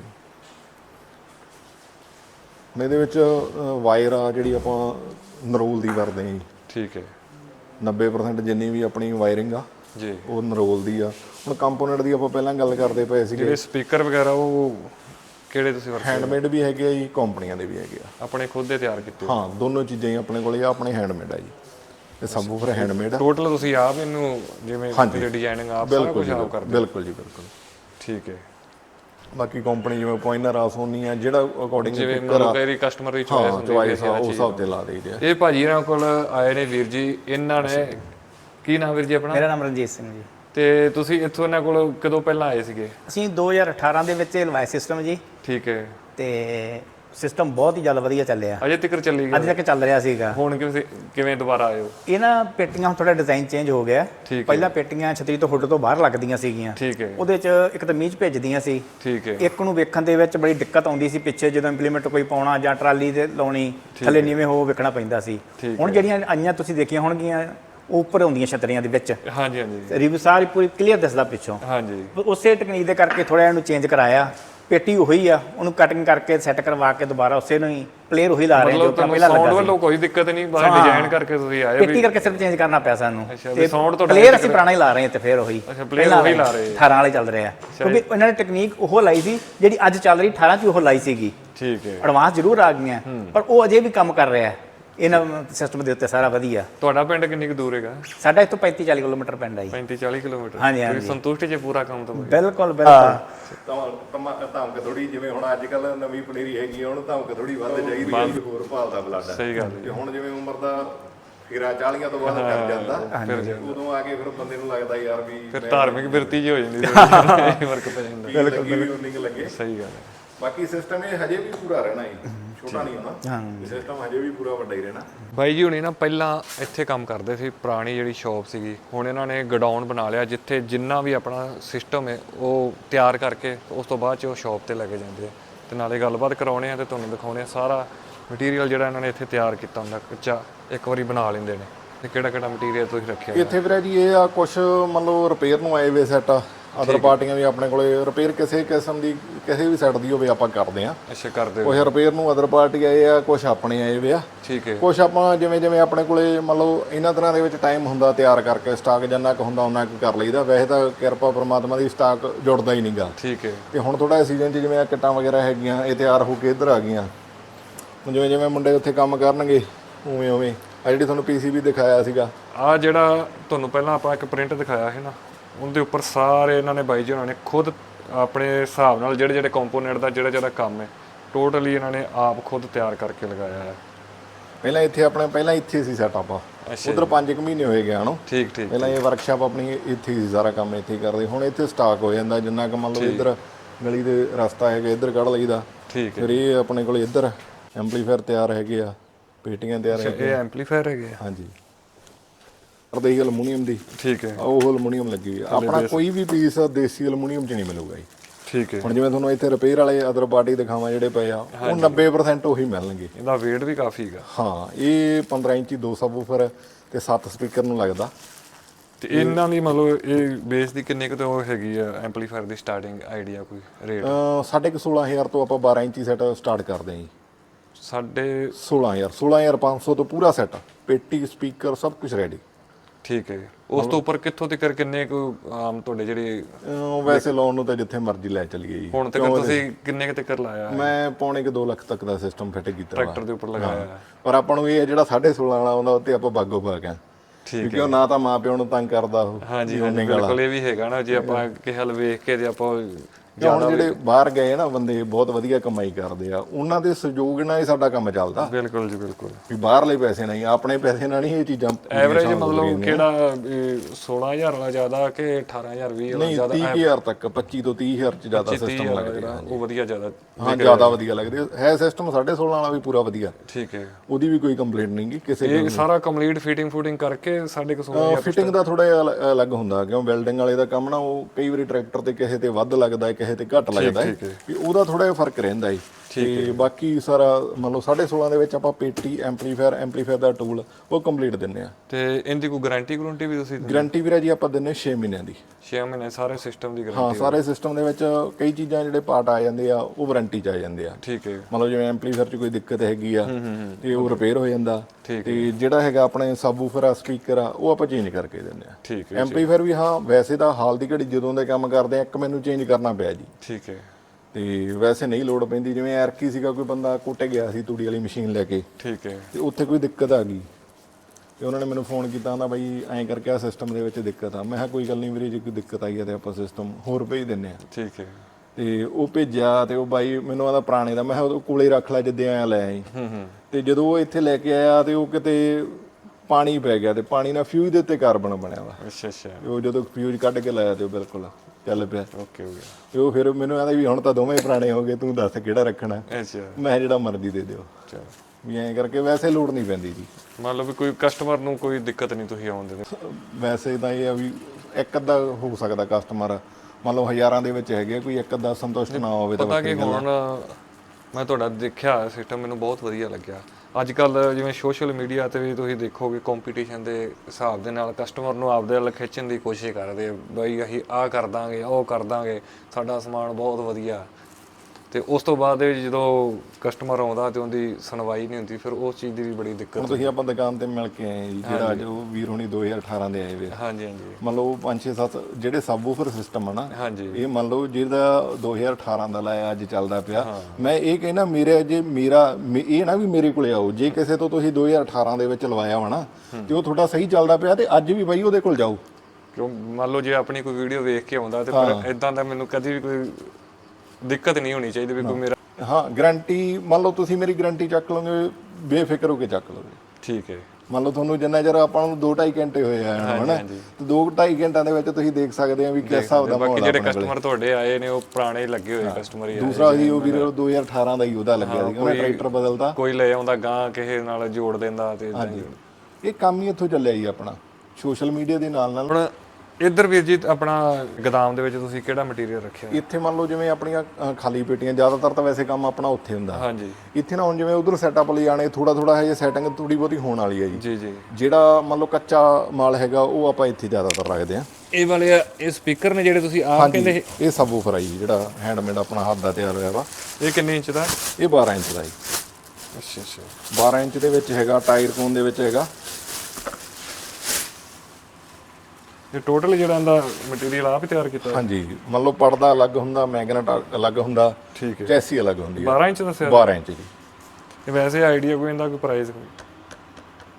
ਹੁਣ ਇਹਦੇ ਵਿੱਚ ਵਾਇਰ ਆ ਜਿਹੜੀ ਆਪਾਂ ਨਰੋਲ ਦੀ ਵਰਦੇ ਜੀ। ਠੀਕ ਹੈ। 90% ਜਿੰਨੀ ਵੀ ਆਪਣੀ ਵਾਇਰਿੰਗ ਆ ਜੀ। ਉਹ ਨਰੋਲ ਦੀ ਆ। ਹੁਣ ਕੰਪੋਨੈਂਟ ਦੀ ਆਪਾਂ ਪਹਿਲਾਂ ਗੱਲ ਕਰਦੇ ਪਏ ਸੀਗੇ। ਜਿਹੜੇ ਸਪੀਕਰ ਵਗੈਰਾ ਉਹ ਕਿਹੜੇ ਤੁਸੀਂ ਵਰਤੇ? ਹੈਂਡਮੇਡ ਵੀ ਹੈਗੇ ਆ ਜੀ ਕੰਪਨੀਆਂ ਦੇ ਵੀ ਹੈਗੇ ਆ। ਆਪਣੇ ਖੁਦ ਦੇ ਤਿਆਰ ਕੀਤੇ ਹਾਂ ਦੋਨੋਂ ਚੀਜ਼ਾਂ ਹੀ ਆਪਣੇ ਕੋਲੇ ਆ ਆਪਣੇ ਹੈਂਡਮੇਡ ਆ ਜੀ। ਇਹ ਸਬਵੂਫਰ ਹੈਂਡਮੇਡ ਆ। ਟੋਟਲ ਤੁਸੀਂ ਆਪ ਇਹਨੂੰ ਜਿਵੇਂ ਜਿਹੜੀ ਡਿਜ਼ਾਈਨਿੰਗ ਆਪ ਸਾਰਾ ਕੁਝ ਆਪ ਕਰਦੇ ਬਿਲਕੁਲ ਜੀ ਬਿਲਕੁਲ। ਠੀਕ ਹੈ। ਬਾਕੀ ਕੰਪਨੀ ਜਿਵੇਂ ਪੋਇਨਰ ਆ ਸੋਨੀ ਆ ਜਿਹੜਾ ਅਕੋਰਡਿੰਗ ਜਿਵੇਂ ਕਈ ਕਸਟਮਰ ਦੀ ਚੋਇਸ ਹਾਂ ਹੁੰਦੀ ਉਸ ਹਿਸਾਬ ਤੇ ਲਾ ਦੇਈਦੇ ਆ। ਇਹ ਭਾਜੀ ਇਹਨਾਂ ਕੋਲ ਆਏ ਨੇ ਵੀਰ ਜੀ ਇਹਨਾਂ ਨੇ ਕੀ ਨਾਮ ਵੀਰ ਜੀ ਆਪਣਾ? ਮੇਰਾ ਨਾਮ ਰਣਜੀਤ ਸਿੰਘ ਜੀ। ਤੇ ਤੁਸੀਂ ਇੱਥੋਂ ਇਹਨਾਂ ਕੋਲ ਕਦੋਂ ਪਹਿਲਾਂ ਆਏ ਸੀਗੇ? ਅਸੀਂ 2018 ਦੇ ਵਿੱਚ ਇਹ ਲਵਾਇਆ ਸਿਸਟਮ ਜੀ। ਠੀਕ ਹੈ। ਤੇ ਸਿਸਟਮ ਬਹੁਤ ਹੀ ਜ਼ਿਆਦਾ ਵਧੀਆ ਚੱਲਿਆ। ਅਜੇ ਤੱਕ ਚੱਲੀ ਅੱਜ ਗਿਆ। ਤੱਕ ਚੱਲ ਰਿਹਾ ਸੀਗਾ। ਹੁਣ ਕਿਵੇਂ ਕਿਵੇਂ ਦੁਬਾਰਾ ਆਏ ਹੋ ਇਹ ਨਾ ਪੇਟੀਆਂ ਥੋੜਾ ਡਿਜ਼ਾਈਨ ਚੇਂਜ ਹੋ ਗਿਆ। ਪਹਿਲਾਂ ਪੇਟੀਆਂ ਛਤਰੀ ਤੋਂ ਹੁੱਡ ਤੋਂ ਬਾਹਰ ਲੱਗਦੀਆਂ ਸੀਗੀਆਂ। ਉਹਦੇ 'ਚ ਇੱਕ ਤਾਂ ਮੀਂਹ ਭੇਜਦੀਆਂ ਸੀ। ਠੀਕ ਹੈ। ਇੱਕ ਨੂੰ ਵੇਖਣ ਦੇ ਵਿੱਚ ਬੜੀ ਦਿੱਕਤ ਆਉਂਦੀ ਸੀ ਪਿੱਛੇ ਜਦੋਂ ਇੰਪਲੀਮੈਂਟ ਕੋਈ ਪਾਉਣਾ ਜਾਂ ਟਰਾਲੀ ਤੇ ਲਾਉਣੀ ਥੱਲੇ ਨੀਵੇਂ ਹੋ ਵੇਖਣਾ ਪੈਂਦਾ ਸੀ। ਹੁਣ ਜਿਹੜੀਆਂ ਆਈਆਂ ਤੁਸੀਂ ਦੇਖੀਆਂ ਹੋਣਗੀਆਂ ਉਹ ਉੱਪਰ ਆਉਂਦੀਆਂ ਛਤਰੀਆਂ ਦੇ ਵਿੱਚ। ਹਾਂਜੀ ਹਾਂਜੀ। ਰਿਵਿਊ ਸਾਰੀ ਪੂਰੀ ਕਲੀਅਰ ਦਿਸਦਾ ਪਿੱਛੋਂ। ਹਾਂਜੀ। ਉਸੇ ਟੈਕਨੀਕ ਦੇ ਕਰਕੇ ਥੋੜਾ ਇਹਨੂੰ ਚੇਂਜ ਕਰਾਇਆ। ਪੇਟੀ ਉਹੀ ਆ ਉਹਨੂੰ ਕਟਿੰਗ ਕਰਕੇ ਸੈੱਟ ਕਰਵਾ ਕੇ ਦੁਬਾਰਾ ਉਸੇ ਨੂੰ ਹੀ ਪਲੇਅਰ ਉਹੀ ਲਾ ਰਹੇ ਜੋ ਤੁਹਾਨੂੰ ਪਹਿਲਾਂ ਸਾਊਂਡ ਲੱਗਾ ਸੀ। ਵੱਲੋਂ ਕੋਈ ਦਿੱਕਤ ਨਹੀਂ ਬਸ ਡਿਜ਼ਾਈਨ ਕਰਕੇ ਤੁਸੀਂ ਆਏ ਪੇਟੀ ਕਰਕੇ ਸਿਰਫ ਚੇਂਜ ਕਰਨਾ ਪਿਆ ਸਾਨੂੰ। ਵੀ sound ਤੁਹਾਡਾ ਪਲੇਅਰ ਅਸੀਂ ਪੁਰਾਣਾ ਹੀ ਲਾ ਰਹੇ ਹਾਂ ਤੇ ਫਿਰ ਉਹੀ। ਅੱਛਾ, ਪਹਿਲਾਂ ਉਹੀ ਲਾ ਰਹੇ 18 ਵਾਲੇ ਚੱਲ ਰਿਹਾ ਕਿਉਂਕਿ ਇਹਨਾਂ ਨੇ ਟੈਕਨੀਕ ਉਹ ਲਾਈ ਸੀ ਜਿਹੜੀ ਅੱਜ ਚੱਲ ਰਹੀ 18 ਚ ਉਹ ਲਾਈ ਸੀਗੀ। ਠੀਕ ਹੈ। ਐਡਵਾਂਸ ਜ਼ਰੂਰ ਆ ਗਈਆਂ ਪਰ ਉਹ ਅਜੇ ਵੀ ਕੰਮ ਕਰ ਰਿਹਾ। ਹੈ ਇਹਨਾਂ ਸਿਸਟਮ ਦੇ ਉੱਤੇ ਸਾਰਾ ਵਧੀਆ। ਤੁਹਾਡਾ ਪਿੰਡ ਕਿੰਨੀ ਕੁ ਦੂਰ ਹੈਗਾ? ਸਾਡਾ ਇੱਥੋਂ 35 40 ਕਿਲੋਮੀਟਰ ਪੈਂਦਾ ਜੀ। 35 40 ਕਿਲੋਮੀਟਰ। ਹਾਂਜੀ, ਤੁਸੀਂ ਹਾਂਜੀ। ਸੰਤੁਸ਼ਟ ਜੇ ਪੂਰਾ ਕੰਮ ਤੋਂ ਬਿਲਕੁਲ ਬਿਲਕੁਲ। ਧਮਕ ਥੋੜੀ ਜਿਵੇਂ ਹੁਣ ਅੱਜ ਕੱਲ ਨਵੀਂ ਪਨੀਰੀ ਹੈਗੀ ਆ ਉਹਨੂੰ ਧਮਕ ਥੋੜੀ ਵੱਧ ਚਾਹੀਦੀ ਹੈ ਵੀ ਹੋਰ ਭਾਲਦਾ ਬਲਾਡਾ। ਸਹੀ ਗੱਲ ਹੈ। ਤੇ ਹੁਣ ਜਿਵੇਂ ਉਮਰ ਦਾ ਫੇਰਾ 40 ਤੋਂ ਬਾਅਦ ਕਰ ਜਾਂਦਾ ਉਦੋਂ ਆ ਕੇ ਫਿਰ ਬੰਦੇ ਨੂੰ ਲੱਗਦਾ ਯਾਰ ਵੀ ਫਿਰ ਧਾਰਮਿਕ ਬਿਰਤੀ ਜੀ ਹੋ ਜਾਂਦੀ ਥੋੜ੍ਹੀ ਵਰਕ ਪੈ ਜਾਂਦਾ। ਬਿਲਕੁਲ ਲੱਗੀ ਵੀ ਉਨੀ ਕੁ ਲੱਗੇ? ਸਹੀ ਗੱਲ ਹੈ। ਬਾਕੀ ਸਿਸਟਮ ਇਹ ਹਜੇ ਵੀ ਪੂਰਾ ਰਹਿਣਾ ਹੈ ਛੋਟਾ ਨਹੀਂ ਹੋਣਾ। ਸਿਸਟਮ ਹਜੇ ਵੀ ਪੂਰਾ ਵੱਡਾ ਹੀ ਰਹਿਣਾ। ਬਾਈ ਜੀ ਹੁਣੀ ਨਾ ਪਹਿਲਾਂ ਇੱਥੇ ਕੰਮ ਕਰਦੇ ਸੀ ਪੁਰਾਣੀ ਜਿਹੜੀ ਸ਼ਾਪ ਸੀਗੀ। ਹੁਣ ਇਹਨਾਂ ਨੇ ਗਡਾਊਨ ਬਣਾ ਲਿਆ ਜਿੱਥੇ ਜਿੰਨਾ ਵੀ ਆਪਣਾ ਸਿਸਟਮ ਹੈ ਉਹ ਤਿਆਰ ਕਰਕੇ ਉਸ ਤੋਂ ਬਾਅਦ ਚ ਉਹ ਸ਼ਾਪ ਤੇ ਲੈ ਕੇ ਜਾਂਦੇ ਆ। ਤੇ ਨਾਲੇ ਗੱਲਬਾਤ ਕਰਾਉਣੇ ਆ ਤੇ ਤੁਹਾਨੂੰ ਦਿਖਾਉਣੇ ਆ। ਸਾਰਾ ਮਟੀਰੀਅਲ ਜਿਹੜਾ ਇਹਨਾਂ ਨੇ ਇੱਥੇ ਤਿਆਰ ਕੀਤਾ ਹੁੰਦਾ ਕੱਚਾ ਇੱਕ ਵਾਰੀ ਬਣਾ ਲੈਂਦੇ ਨੇ। ਤੇ ਕਿਹੜਾ ਕਿਹੜਾ ਮਟੀਰੀਅਲ ਤੁਸੀਂ ਰੱਖਿਆ? ਇੱਥੇ ਵੀਰੇ ਜੀ ਇਹ ਆ ਕੁਝ ਮੰਨ ਲਓ ਰਿਪੇਅਰ ਨੂੰ ਆਏ ਵੇ ਸੈੱਟ ਆ ਅਦਰ ਪਾਰਟੀਆਂ ਵੀ ਆਪਣੇ ਕੋਲੇ ਰਿਪੇਅਰ ਕਿਸੇ ਕਿਸਮ ਦੀ ਕਿਸੇ ਵੀ ਸੈੱਟ ਦੀ ਹੋਵੇ ਆਪਾਂ ਕਰਦੇ ਆ ਅੱਛਾ ਕਰਦੇ ਹੋ। ਕੁਝ ਰਿਪੇਅਰ ਨੂੰ ਅਦਰ ਪਾਰਟੀ ਆਏ ਆ ਕੁਝ ਆਪਣੇ ਆਏ ਵੇ ਆ। ਠੀਕ ਹੈ। ਕੁਝ ਆਪਾਂ ਜਿਵੇਂ ਜਿਵੇਂ ਆਪਣੇ ਕੋਲੇ ਮੰਨ ਲਓ ਇਹਨਾਂ ਤਰ੍ਹਾਂ ਦੇ ਵਿੱਚ ਟਾਈਮ ਹੁੰਦਾ ਤਿਆਰ ਕਰਕੇ ਸਟਾਕ ਜਿੰਨਾ ਕੁ ਹੁੰਦਾ ਉਹਨਾਂ ਕੁ ਕਰ ਲਈਦਾ। ਵੈਸੇ ਤਾਂ ਕਿਰਪਾ ਪ੍ਰਮਾਤਮਾ ਦੀ ਸਟਾਕ ਜੁੜਦਾ ਹੀ ਨਹੀਂਗਾ। ਠੀਕ ਹੈ। ਤੇ ਹੁਣ ਥੋੜਾ ਸੀਜ਼ਨ 'ਚ ਜਿਵੇਂ ਆ ਕਿੱਟਾਂ ਵਗੈਰਾ ਹੈਗੀਆਂ ਇਹ ਤਿਆਰ ਹੋ ਕੇ ਇੱਧਰ ਆ ਗਈਆਂ। ਜਿਵੇਂ ਜਿਵੇਂ ਮੁੰਡੇ ਉੱਥੇ ਕੰਮ ਕਰਨਗੇ ਉਵੇਂ ਉਵੇਂ। ਆ ਜਿਹੜੀ ਤੁਹਾਨੂੰ ਪੀਸੀਬੀ ਦਿਖਾਇਆ ਸੀਗਾ। ਆ ਜਿਹੜਾ ਤੁਹਾਨੂੰ ਪਹਿਲਾਂ ਆਪਾਂ ਇੱਕ ਪ੍ਰਿੰਟ ਦਿਖਾਇਆ ਸੀ ਨਾ ਉਹਦੇ ਉੱਪਰ ਸਾਰੇ ਇਹਨਾਂ ਨੇ ਬਾਈ ਜੀ ਉਹਨਾਂ ਨੇ ਖੁਦ ਆਪਣੇ ਹਿਸਾਬ ਨਾਲ ਜਿਹੜੇ ਜਿਹੜੇ ਕੰਪੋਨੈਂਟ ਦਾ ਜਿਹੜਾ ਜਿਹੜਾ ਕੰਮ ਹੈ ਟੋਟਲੀ ਇਹਨਾਂ ਨੇ ਆਪ ਖੁਦ ਤਿਆਰ ਕਰਕੇ ਲਗਾਇਆ ਹੈ। ਪਹਿਲਾਂ ਇੱਥੇ ਆਪਣੇ ਪਹਿਲਾਂ ਇੱਥੇ ਸੀ ਸੈਟ ਆਪਾਂ ਅੱਛਾ ਉਧਰ 5 ਕੁ ਮਹੀਨੇ ਹੋਏ ਗਿਆ ਨੂੰ ਠੀਕ ਠੀਕ ਪਹਿਲਾਂ ਇਹ ਵਰਕਸ਼ਾਪ ਆਪਣੀ ਇੱਥੇ ਸੀ ਸਾਰਾ ਕੰਮ ਇੱਥੇ ਕਰਦੇ। ਹੁਣ ਇੱਥੇ ਸਟਾਕ ਹੋ ਜਾਂਦਾ ਜਿੰਨਾ ਕੁ ਮੰਨ ਲਓ ਇੱਧਰ ਗਲੀ ਦੇ ਰਸਤਾ ਹੈਗਾ ਇੱਧਰ ਕੱਢ ਲਈਦਾ। ਠੀਕ ਹੈ। ਫਿਰ ਇਹ ਆਪਣੇ ਕੋਲ ਇੱਧਰ ਐਂਪਲੀਫਾਇਰ ਤਿਆਰ ਹੈਗੇ ਆ ਪੇਟੀਆਂ ਤਿਆਰ ਹੈਗੀਆਂ। ਇਹ ਐਂਪਲੀਫਾਇਰ ਹੈਗੇ ਆ। ਹਾਂਜੀ। ਅਰਦੇਹੀ ਅਲਮੂਨੀਅਮ ਦੀ। ਠੀਕ ਹੈ। ਉਹ ਅਲਮੂਨੀਅਮ ਲੱਗੀ ਹੋਈ ਆ। ਆਪਣਾ ਕੋਈ ਵੀ ਪੀਸ ਦੇਸੀ ਅਲਮੂਨੀਅਮ ਚ ਨਹੀਂ ਮਿਲੂਗਾ ਜੀ। ਠੀਕ ਹੈ। ਹੁਣ ਜਿਵੇਂ ਤੁਹਾਨੂੰ ਇੱਥੇ ਰਿਪੇਅਰ ਵਾਲੇ ਅਦਰ ਪਾਰਟੀ ਦਿਖਾਵਾਂ ਜਿਹੜੇ ਪਏ ਆ ਉਹ 90% ਉਹੀ ਮਿਲਣਗੇ। ਇਹਦਾ weight ਵੀ ਕਾਫੀ ਹੈਗਾ। ਹਾਂ ਇਹ 15 ਇੰਚੀ ਦੋ ਸਬਵੂਫਰ ਤੇ 7 ਸਪੀਕਰ ਨੂੰ ਲੱਗਦਾ। ਤੇ ਇਹਨਾਂ ਦੀ ਮਤਲਬ ਇਹ ਬੇਸ ਦੀ ਕਿੰਨੇ ਕੁ ਤੋਂ ਹੈਗੀ ਆ ਐਂਪਲੀਫਾਇਰ ਦੀ ਸਟਾਰਟਿੰਗ ਆਈਡੀਆ ਕੋਈ ਰੇਟ ਸਾਢੇ ਕੁ 16000 ਤੋਂ ਆਪਾਂ 12 ਇੰਚੀ ਸੈੱਟ ਸਟਾਰਟ ਕਰਦੇ ਹਾਂ ਜੀ। ਸਾਡੇ 16000 16500 ਤੋਂ ਪੂਰਾ ਸੈੱਟ ਪੇਟੀ ਸਪੀਕਰ ਸਭ ਕੁਝ ਰੈਡੀ ਠੀਕ ਹੈ। ਉਸ ਤੋਂ ਉੱਪਰ ਕਿੱਥੋਂ ਤੱਕ ਕਿੰਨੇ ਕੁ ਆਮ ਤੁਹਾਡੇ ਜਿਹੜੇ ਵੈਸੇ ਲਾਉਣ ਨੂੰ ਤਾਂ ਜਿੱਥੇ ਮਰਜ਼ੀ ਲੈ ਚਲੀਏ ਜੀ। ਹੁਣ ਤੱਕ ਤੁਸੀਂ ਕਿੰਨੇ ਕੁ ਤੱਕ ਲਾਇਆ ਮੈਂ ਪੌਣੇ ਕਿ 2 ਲੱਖ ਤੱਕ ਦਾ ਸਿਸਟਮ ਫਿੱਟ ਕੀਤਾ ਵਾ। ਟਰੈਕਟਰ ਦੇ ਉੱਪਰ ਲਗਾਇਆ ਹੈ। ਪਰ ਆਪਾਂ ਨੂੰ ਇਹ ਹੈ ਜਿਹੜਾ 16.5 ਵਾਲਾ ਆਉਂਦਾ ਉੱਤੇ ਆਪਾਂ ਬਾਗੋ ਪਾ ਗਿਆ ਠੀਕ ਕਿਉਂਕਿ ਉਹ ਨਾ ਤਾਂ ਮਾਂ ਪਿਓ ਨੂੰ ਤੰਗ ਕਰਦਾ ਉਹ ਹਾਂਜੀ ਹਾਂਜੀ ਬਿਲਕੁਲ ਇਹ ਵੀ ਹੈਗਾ ਨਾ। ਜੇ ਆਪਾਂ ਕਿਸੇ ਹਲ ਵੇਖ ਕੇ ਜੇ ਆਪਾਂ ਜਾਂ ਹੁਣ ਜਿਹੜੇ ਬਾਹਰ ਗਏ ਨਾ ਬੰਦੇ ਬਹੁਤ ਵਧੀਆ ਕਮਾਈ ਕਰਦੇ ਆ ਉਹਨਾਂ ਦੇ ਸਹਿਯੋਗ ਨਾਲ ਹੀ ਸਾਡਾ ਕੰਮ ਚੱਲਦਾ। ਬਿਲਕੁਲ ਜੀ ਬਿਲਕੁਲ। ਵੀ ਬਾਹਰਲੇ ਪੈਸੇ ਨਹੀਂ ਆਪਣੇ ਪੈਸੇ ਨਾਲ ਨਹੀਂ ਇਹ ਚੀਜ਼ਾਂ ਐਵਰੇਜ ਮਤਲਬ। ਕਿਹੜਾ ਇਹ 16000 ਵਾਲਾ ਜ਼ਿਆਦਾ ਕਿ 18000 20 ਵਾਲਾ ਨਹੀਂ ਜ਼ਿਆਦਾ 30000 ਤੱਕ 25 ਤੋਂ 30000 ਚ ਜ਼ਿਆਦਾ ਸਿਸਟਮ ਲੱਗਦੇ ਉਹ ਵਧੀਆ ਜ਼ਿਆਦਾ ਹਾਂ ਜ਼ਿਆਦਾ ਵਧੀਆ ਲੱਗਦੇ। ਹੈ ਸਿਸਟਮ 16.5 ਵਾਲਾ ਵੀ ਪੂਰਾ ਵਧੀਆ। ਠੀਕ ਹੈ। ਉਹਦੀ ਵੀ ਕੋਈ ਕੰਪਲੇਂਟ ਨਹੀਂਗੀ ਕਿਸੇ ਇਹ ਸਾਰਾ ਕੰਪਲੀਟ ਫਿਟਿੰਗ ਫੂਟਿੰਗ ਕਰਕੇ ਸਾਡੇ ਕੋਲ ਸੋਨਾ ਫਿਟਿੰਗ ਦਾ ਥੋੜਾ ਜਿਹਾ ਅਲ- ਅਲੱਗ ਹੁੰਦਾ ਕਿਉਂ? ਵੈਲਡਿੰਗ ਵਾਲੇ ਦਾ ਕੰਮ ਨਾ ਉਹ ਕਈ ਵਾਰੀ ਟਰੈਕਟਰ ਤੇ ਕਿਸੇ ਤੇ ਵੱਧ ਲੱਗਦਾ ਹੈ ਕਿਸੇ ਤੇ ਘੱਟ ਲੱਗਦਾ ਹੈ। ਵੀ ਉਹਦਾ ਥੋੜਾ ਜਿਹਾ ਫ਼ਰਕ ਰਹਿੰਦਾ ਹੈ। ਤੇ ਬਾਕੀ ਸਾਰਾ ਮੰਨ ਲਓ 16.5 ਦੇ ਵਿੱਚ ਆਪਾਂ ਪੇਟੀ ਐਂਪਲੀਫਾਇਰ ਐਂਪਲੀਫਾਇਰ ਦਾ ਟੂਲ ਉਹ ਕੰਪਲੀਟ ਦਿੰਨੇ ਆ ਤੇ ਇਹਦੀ ਕੋਈ ਗਾਰੰਟੀ ਗਾਰੰਟੀ ਵੀ ਤੁਸੀਂ ਗਾਰੰਟੀ ਵੀਰਾ ਜੀ ਆਪਾਂ ਦਿੰਨੇ 6 ਮਹੀਨਿਆਂ ਦੀ। 6 ਮਹੀਨੇ ਸਾਰੇ ਸਿਸਟਮ ਦੀ ਹਾਂ ਗਾਰੰਟੀ ਸਾਰੇ ਸਿਸਟਮ ਦੇ ਵਿੱਚ ਕਈ ਚੀਜ਼ਾਂ ਜਿਹੜੇ ਪਾਰਟ ਆ ਜਾਂਦੇ ਆ ਉਹ ਵਾਰੰਟੀ ਚ ਆ ਜਾਂਦੇ ਆ। ਠੀਕ ਹੈ। ਮਤਲਬ ਜਿਵੇਂ ਐਂਪਲੀਫਾਇਰ 'ਚ ਕੋਈ ਦਿੱਕਤ ਹੈਗੀ ਆ ਤੇ ਉਹ ਰਿਪੇਅਰ ਹੋ ਜਾਂਦਾ। ਤੇ ਜਿਹੜਾ ਹੈਗਾ ਆਪਣੇ ਸਬਵੂਫਰ ਆ ਸਪੀਕਰ ਆ ਉਹ ਆਪਾਂ ਚੇਂਜ ਕਰਕੇ ਦਿੰਦੇ ਆ ਠੀਕ ਹੈ ਐਂਪਲੀਫਾਇਰ ਵੀ ਹਾਂ ਵੈਸੇ ਤਾਂ ਹਾਲ ਦੀ ਘੜੀ ਜਦੋਂ ਦੇ ਕੰਮ ਕਰਦੇ ਆ ਇੱਕ ਮੈਨੂੰ ਚੇਂਜ ਕਰਨਾ ਪਿਆ ਜੀ। ਠੀਕ ਹੈ। ਤੇ ਵੈਸੇ ਨਹੀਂ ਲੋੜ ਪੈਂਦੀ ਜਿਵੇਂ ਐਰਕੀ ਸੀਗਾ ਕੋਈ ਬੰਦਾ ਕੁੱਟੇ ਗਿਆ ਸੀ ਤੂੜੀ ਵਾਲੀ ਮਸ਼ੀਨ ਲੈ ਕੇ ਠੀਕ ਹੈ। ਤੇ ਉੱਥੇ ਕੋਈ ਦਿੱਕਤ ਆ ਗਈ। ਤੇ ਉਹਨਾਂ ਨੇ ਮੈਨੂੰ ਫੋਨ ਕੀਤਾ ਆਂਦਾ ਬਾਈ ਐਂ ਕਰਕੇ ਆ ਸਿਸਟਮ ਦੇ ਵਿੱਚ ਦਿੱਕਤ ਆ। ਮੈਂ ਕਿਹਾ ਕੋਈ ਗੱਲ ਨਹੀਂ ਵੀਰੇ ਜੇ ਕੋਈ ਦਿੱਕਤ ਆਈ ਆ ਤੇ ਆਪਾਂ ਸਿਸਟਮ ਹੋਰ ਭੇਜ ਦਿੰਨੇ ਆ ਠੀਕ ਹੈ। ਤੇ ਉਹ ਭੇਜਿਆ ਤੇ ਉਹ ਬਾਈ ਮੈਨੂੰ ਆਦਾ ਪੁਰਾਣੇ ਦਾ ਮੈਂ ਕਿਹਾ ਉਹ ਕੋਲੇ ਰੱਖ ਲੈ ਜਿੱਦੇ ਆਇਆ ਲੈ ਆਈ। ਹੂੰ ਹੂੰ। ਤੇ ਜਦੋਂ ਉਹ ਇੱਥੇ ਲੈ ਕੇ ਆਇਆ ਤੇ ਉਹ ਕਿਤੇ ਪਾਣੀ ਪੈ ਗਿਆ ਤੇ ਪਾਣੀ ਨਾਲ ਫਿਊਜ਼ ਦੇ ਉੱਤੇ ਕਾਰਬਨ ਬਣਿਆ ਵਾ। ਅੱਛਾ ਅੱਛਾ। ਉਹ ਜਦੋਂ ਫਿਊਜ਼ ਕੱਢ ਕੇ ਲਾਇਆ ਤੇ ਉਹ ਬਿਲਕੁਲ ਚੱਲ ਪਿਆ। ਓਕੇ ਹੋ ਗਿਆ ਤੇ ਉਹ ਫਿਰ ਮੈਨੂੰ ਆਦਾ ਵੀ ਹੁਣ ਤਾਂ ਦੋਵੇਂ ਪੁਰਾਣੇ ਹੋ ਗਏ ਤੂੰ ਦੱਸ ਕਿਹੜਾ ਰੱਖਣਾ? ਅੱਛਾ। ਮੈਂ ਜਿਹੜਾ ਮਰਜ਼ੀ ਦੇ ਦਿਓ। ਚਲੋ ਵੀ ਐਂ ਕਰਕੇ ਵੈਸੇ ਲੋੜ ਨਹੀਂ ਪੈਂਦੀ ਜੀ। ਮੰਨ ਲਓ ਵੀ ਕੋਈ ਕਸਟਮਰ ਨੂੰ ਕੋਈ ਦਿੱਕਤ ਨਹੀਂ ਤੁਸੀਂ ਆਉਣ ਦਿੰਦੇ। ਵੈਸੇ ਤਾਂ ਇਹ ਆ ਵੀ ਇੱਕ ਅੱਧਾ ਹੋ ਸਕਦਾ ਕਸਟਮਰ ਮੰਨ ਲਓ ਹਜ਼ਾਰਾਂ ਦੇ ਵਿੱਚ ਹੈਗੇ ਕੋਈ ਇੱਕ ਅੱਧਾ ਸੰਤੁਸ਼ਟ ਨਾ ਹੋਵੇ ਤਾਂ ਪਤਾ ਕਿ ਹੁਣ ਮੈਂ ਤੁਹਾਡਾ ਦੇਖਿਆ ਸਿਸਟਮ ਮੈਨੂੰ ਬਹੁਤ ਵਧੀਆ ਲੱਗਿਆ। ਅੱਜ ਕੱਲ ਜਿਵੇਂ ਸੋਸ਼ਲ ਮੀਡੀਆ ਤੇ ਵੀ ਤੁਸੀਂ ਦੇਖੋਗੇ ਕੰਪੀਟੀਸ਼ਨ ਦੇ ਹਿਸਾਬ ਦੇ ਨਾਲ ਕਸਟਮਰ ਨੂੰ ਆਪਦੇ ਵੱਲ ਖਿੱਚਣ ਦੀ ਕੋਸ਼ਿਸ਼ ਕਰਦੇ ਬਈ ਅਸੀਂ ਆਹ ਕਰ ਦਾਂਗੇ, ਉਹ ਕਰ ਦਾਂਗੇ, ਸਾਡਾ ਸਮਾਨ ਬਹੁਤ ਵਧੀਆ। ਤੇ ਉਸ ਤੋਂ ਬਾਅਦ ਵਿੱਚ ਜਦੋਂ ਕਸਟਮਰ ਆਉਂਦਾ ਤੇ ਉਹਦੀ ਸੁਣਵਾਈ ਨਹੀਂ ਹੁੰਦੀ ਫਿਰ ਉਸ ਚੀਜ਼ ਦੀ ਵੀ ਬੜੀ ਹੁਣ ਦਿੱਕਤ ਤੁਸੀਂ ਆਪਾਂ ਦੁਕਾਨ ਤੇ ਮਿਲ ਕੇ ਆਏ ਜੀ ਜਿਹੜਾ ਅੱਜ ਉਹ ਵੀਰ ਹੁਣੀ 2018 ਦੇ ਆਏ ਵੇ। ਹਾਂਜੀ ਹਾਂਜੀ। ਮੰਨ ਲਓ 5 6 7 ਜਿਹੜੇ ਸਬਵੂਫਰ ਸਿਸਟਮ ਆ ਨਾ ਇਹ ਮੰਨ ਲਓ ਜਿਹਦਾ 2018 ਦਾ ਲਾਇਆ ਅੱਜ ਚੱਲਦਾ ਪਿਆ। ਮੈਂ ਇਹ ਕਹਿੰਦਾ ਮੇਰੇ ਜੇ ਮੇਰਾ ਇਹ ਨਾ ਵੀ ਮੇਰੇ ਕੋਲੇ ਆਓ। ਜੇ ਕਿਸੇ ਤੋਂ ਤੁਸੀਂ 2018 ਦੇ ਵਿੱਚ ਲਵਾਇਆ ਵਾ ਨਾ ਤੇ ਉਹ ਤੁਹਾਡਾ ਸਹੀ ਚੱਲਦਾ ਪਿਆ ਤੇ ਅੱਜ ਵੀ ਬਾਈ ਉਹਦੇ ਕੋਲ ਜਾਓ। ਕਿਉਂ? ਮੰਨ ਲਓ ਜੇ ਆਪਣੀ ਕੋਈ ਵੀਡੀਓ ਵੇਖ ਕੇ ਆਉਂਦਾ ਤੇ ਪਰ ਇਦਾਂ ਦਾ ਮੈਨੂੰ ਕਦੀ ਵੀ ਕੋਈ ਦਿੱਕਤ ਨਹੀਂ ਹੋਣੀ ਚਾਹੀਦੀ ਵੀ ਕੋਈ ਮੇਰਾ ਹਾਂ ਗਾਰੰਟੀ ਮੰਨ ਲਓ ਤੁਸੀਂ ਮੇਰੀ ਗਾਰੰਟੀ ਚੱਕ ਲਓਗੇ ਬੇਫਿਕਰ ਹੋ ਕੇ ਚੱਕ ਲਓਗੇ। ਠੀਕ ਹੈ। ਮੰਨ ਲਓ ਤੁਹਾਨੂੰ ਜਿੰਨਾ ਚਿਰ ਆਪਾਂ ਨੂੰ 2.5 ਘੰਟੇ ਹੋਏ ਆ ਹਨਾ। ਤੇ 2.5 ਘੰਟਿਆਂ ਦੇ ਵਿੱਚ ਤੁਸੀਂ ਦੇਖ ਸਕਦੇ ਆ ਵੀ ਕਿਸ ਹਿਸਾਬ ਦਾ ਬਾਕੀ ਮਾਹੌਲ ਆ ਜਿਹੜੇ ਕਸਟਮਰ ਤੁਹਾਡੇ ਆਏ ਨੇ ਉਹ ਪੁਰਾਣੇ ਲੱਗੇ ਹੋਏ ਕਸਟਮਰ ਹੀ ਆ ਦੂਸਰਾ ਸੀ ਉਹ ਵੀਰ 2018 ਦਾ। ਹੀ ਉਹਦਾ ਲੱਗਿਆ ਸੀ ਉਹਨੇ ਟਰੈਕਟਰ ਬਦਲਦਾ। ਕੋਈ ਲੈ ਆਉਂਦਾ ਗਾਂ ਕਿਸੇ ਨਾਲ ਜੋੜ ਦਿੰਦਾ ਤੇ। ਇਹ ਕੰਮ ਹੀ ਇੱਥੋਂ ਚੱਲਿਆ ਜੀ ਆਪਣਾ। ਸੋਸ਼ਲ ਮੀਡੀਆ ਦੇ ਨਾਲ ਨਾਲ ਹੁਣ ਇੱਧਰ ਵੀਰ ਜੀ ਆਪਣਾ ਗਦਾਮ ਦੇ ਵਿੱਚ ਤੁਸੀਂ ਕਿਹੜਾ ਮਟੀਰੀਅਲ ਰੱਖਿਆ? ਇੱਥੇ ਮੰਨ ਲਓ ਜਿਵੇਂ ਆਪਣੀਆਂ ਅ, ਖਾਲੀ ਪੇਟੀਆਂ ਜ਼ਿਆਦਾਤਰ ਤਾਂ ਵੈਸੇ ਕੰਮ ਆਪਣਾ ਉੱਥੇ ਹੁੰਦਾ। ਹਾਂਜੀ। ਇੱਥੇ ਨਾ ਹੁਣ ਜਿਵੇਂ ਉਧਰ ਸੈਟਅਪ ਲਈ ਆਣੇ ਥੋੜਾ ਥੋੜਾ ਹੈ ਜੇ ਸੈਟਿੰਗ ਥੋੜੀ ਬਹੁਤੀ ਹੋਣ ਵਾਲੀ ਹੈ ਜੀ। ਜੀ ਜੀ। ਜਿਹੜਾ ਮੰਨ ਲਓ ਕੱਚਾ ਮਾਲ ਹੈਗਾ ਉਹ ਆਪਾਂ ਇੱਥੇ ਜ਼ਿਆਦਾਤਰ ਰੱਖਦੇ ਆ ਇਹ ਵਾਲੇ ਇਹ ਸਪੀਕਰ ਨੇ ਜਿਹੜੇ ਤੁਸੀਂ ਆਪ ਹਾਂਜੀ ਇਹ ਸਬਵੂਫਰ ਆ ਜੀ ਜਿਹੜਾ ਹੈਂਡਮੇਡ ਆਪਣਾ ਹੱਥ ਦਾ ਤਿਆਰ ਹੋਇਆ ਵਾ। ਇਹ ਕਿੰਨੇ ਇੰਚ ਦਾ? ਇਹ 12 ਇੰਚ ਦਾ ਜੀ। ਅੱਛਾ ਅੱਛਾ। 12 ਇੰਚ ਦੇ ਵਿੱਚ ਹੈਗਾ ਟਾਇਰ ਕੋਨ ਦੇ ਵਿੱਚ ਹੈਗਾ। ਇਹ ਟੋਟਲ ਜਿਹੜਾ ਇਹਦਾ ਮਟੀਰੀਅਲ ਆਪ ਹੀ ਤਿਆਰ ਕੀਤਾ। ਹਾਂਜੀ ਮੰਨ ਲਓ ਪਰਦਾ ਅਲੱਗ ਹੁੰਦਾ ਮੈਗਨੇਟ ਅਲੱਗ ਹੁੰਦਾ ਠੀਕ ਹੈ। ਚੈਸੀ ਅਲੱਗ ਹੁੰਦੀ ਹੈ। 12 ਇੰਚ ਦੱਸਿਆ 12 ਇੰਚ ਦੀ ਇਹ ਵੈਸੇ ਆਈਡੀਆ ਕੋਈ ਇਹਦਾ ਕੋਈ ਪ੍ਰਾਈਸ ਕੋਈ?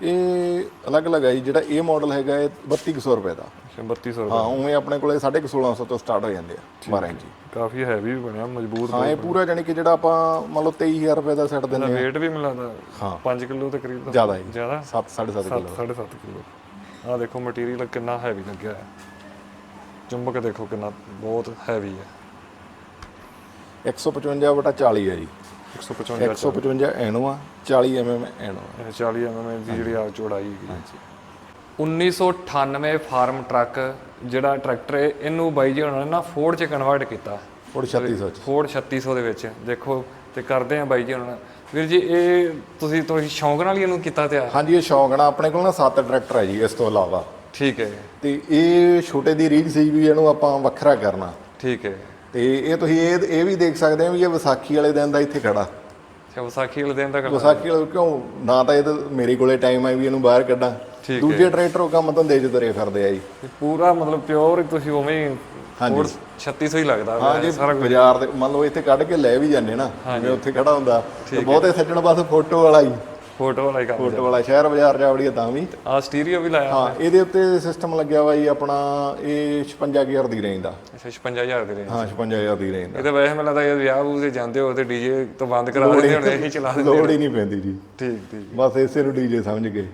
ਇਹ ਅਲੱਗ-ਅਲੱਗ ਹੈ ਜੀ ਜਿਹੜਾ ਇਹ ਮਾਡਲ ਹੈਗਾ ਇਹ 3200 ਰੁਪਏ ਦਾ। 3200 ਹਾਂ ਉਵੇਂ ਆਪਣੇ ਕੋਲੇ 1650 ਤੋਂ ਸਟਾਰਟ ਹੋ ਜਾਂਦੇ ਆ 12 ਇੰਚ ਕਾਫੀ ਹੈਵੀ ਵੀ ਬਣਿਆ ਮਜ਼ਬੂਤ ਹਾਂ ਇਹ ਪੂਰਾ ਜਾਨੀ ਕਿ ਜਿਹੜਾ ਆਪਾਂ ਮੰਨ ਲਓ 23000 ਰੁਪਏ ਦਾ ਸੈੱਟ ਦਿੰਦੇ ਆ weight ਵੀ ਮੈਨੂੰ ਲੱਗਦਾ ਹਾਂ। 5 ਕਿਲੋ ਦੇ ਕਰੀਬ ਦਾ ਜ਼ਿਆਦਾ? ਹੈ ਜ਼ਿਆਦਾ 7 7.5 ਕਿਲੋ। 7.5 ਕਿਲੋ। ਆਹ ਦੇਖੋ ਮਟੀਰੀਅਲ ਕਿੰਨਾ ਹੈਵੀ ਲੱਗਿਆ ਹੈ। ਚੁੰਬਕ ਦੇਖੋ ਕਿੰਨਾ ਬਹੁਤ ਹੈਵੀ ਹੈ। 155 ਬਟਾ 40 ਹੈ ਜੀ। 155 155 ਐਨੋ ਆ 40 ਐਮਐਮ ਐਨੋ ਆ। ਇਹ 40 mm ਦੀ ਜਿਹੜੀ ਆ ਚੌੜਾਈ ਹੈਗੀ 1998 ਫਾਰਮ ਟਰੱਕ ਜਿਹੜਾ ਟਰੈਕਟਰ ਹੈ ਇਹਨੂੰ ਬਾਈ ਜੀ ਉਹਨਾਂ ਨੇ ਨਾ ਫੋਰਡ 'ਚ ਕਨਵਰਟ ਕੀਤਾ। ਫੋੜ 3600 ਚ। ਫੋਰਡ 3600 ਦੇ ਵਿੱਚ। ਦੇਖੋ ਤੇ ਕਰਦੇ ਆ ਬਾਈ ਜੀ ਉਹਨਾਂ ਵੀਰ ਜੀ ਇਹ ਤੁਸੀਂ ਤੁਸੀਂ ਸ਼ੌਂਕ ਨਾਲ ਹੀ ਇਹਨੂੰ ਕੀਤਾ ਤਿਆਰ? ਹਾਂਜੀ ਇਹ ਸ਼ੌਂਕ ਨਾਲ ਆਪਣੇ ਕੋਲ ਨਾ ਸੱਤ ਟਰੈਕਟਰ ਹੈ ਜੀ ਇਸ ਤੋਂ ਇਲਾਵਾ। ਠੀਕ ਹੈ। ਤੇ ਇਹ ਛੋਟੇ ਦੀ ਰੀਝ ਸੀ ਵੀ ਇਹਨੂੰ ਆਪਾਂ ਵੱਖਰਾ ਕਰਨਾ। ਠੀਕ ਹੈ। ਤੇ ਇਹ ਤੁਸੀਂ ਇਹ ਇਹ ਵੀ ਦੇਖ ਸਕਦੇ ਆ ਵੀ ਇਹ ਵਿਸਾਖੀ ਵਾਲੇ ਦਿਨ ਦਾ ਇੱਥੇ ਖੜਾ। ਅੱਛਾ ਵਿਸਾਖੀ ਵਾਲੇ ਦਿਨ ਦਾ ਕਰਨਾ ਵਿਸਾਖੀ ਵਾਲੇ ਕਿਉਂ? ਨਾ ਤਾਂ ਇਹ ਤਾਂ ਮੇਰੇ ਕੋਲੇ ਟਾਈਮ ਹੈ ਵੀ ਇਹਨੂੰ ਬਾਹਰ ਕੱਢਾਂ। ਠੀਕ ਦੂਜੇ ਟਰੈਕਟਰ ਉਹ ਕੰਮ ਧੰਦੇ 'ਚ ਤੁਰੇ ਫਿਰਦੇ ਆ ਜੀ। ਪੂਰਾ ਮਤਲਬ ਪਿਓਰ ਤੁਸੀਂ ਉਵੇਂ ਹੀ ਫੋਰਡ 3600 ਹੀ ਲੱਗਦਾ ਹਾਂ ਜੀ ਸਾਰਾ ਬਾਜ਼ਾਰ ਦੇ ਮੰਨ ਲਓ ਇੱਥੇ ਕੱਢ ਕੇ ਲੈ ਵੀ ਜਾਂਦੇ ਨਾ ਜਿਵੇਂ ਉੱਥੇ ਖੜਾ ਹੁੰਦਾ ਤੇ ਬਹੁਤੇ ਸੱਜਣ ਬਸ ਫੋਟੋ ਵਾਲਾ ਹੀ। ਫੋਟੋ ਵਾਲਾ ਹੀ ਕੰਮ ਫੋਟੋ ਵਾਲਾ ਸ਼ਹਿਰ ਬਾਜ਼ਾਰ ਜਾ ਵੜੀਏ ਤਾਂ ਵੀ। ਆ ਸਟੀਰੀਓ ਵੀ ਲਾਇਆ ਹਾਂ ਇਹਦੇ ਉੱਤੇ ਸਿਸਟਮ ਲੱਗਿਆ ਵਾ ਜੀ ਆਪਣਾ ਇਹ 56000 ਦੀ ਰੇਂਜ ਦਾ। ਅੱਛਾ 56000 ਦੇ ਰੇਂਜ ਹਾਂ 56000 ਦੀ ਰੇਂਜ ਦਾ। ਇਹ ਤਾਂ ਵੈਸੇ ਮੈਨੂੰ ਲੱਗਦਾ ਇਹ ਵਿਆਹ ਵੂਹ ਤੇ ਜਾਂਦੇ ਹੋ ਤੇ ਡੀਜੇ ਤੋਂ ਬੰਦ ਕਰਾ ਦਿੰਦੇ ਹੁਣ ਇਹੀ ਚਲਾ ਦਿੰਦੇ ਲੋੜ ਹੀ ਨਹੀਂ ਪੈਂਦੀ ਜੀ। ਠੀਕ ਠੀਕ। ਬਸ ਇਸੇ ਨੂੰ ਡੀਜੇ ਸਮਝ ਕੇ।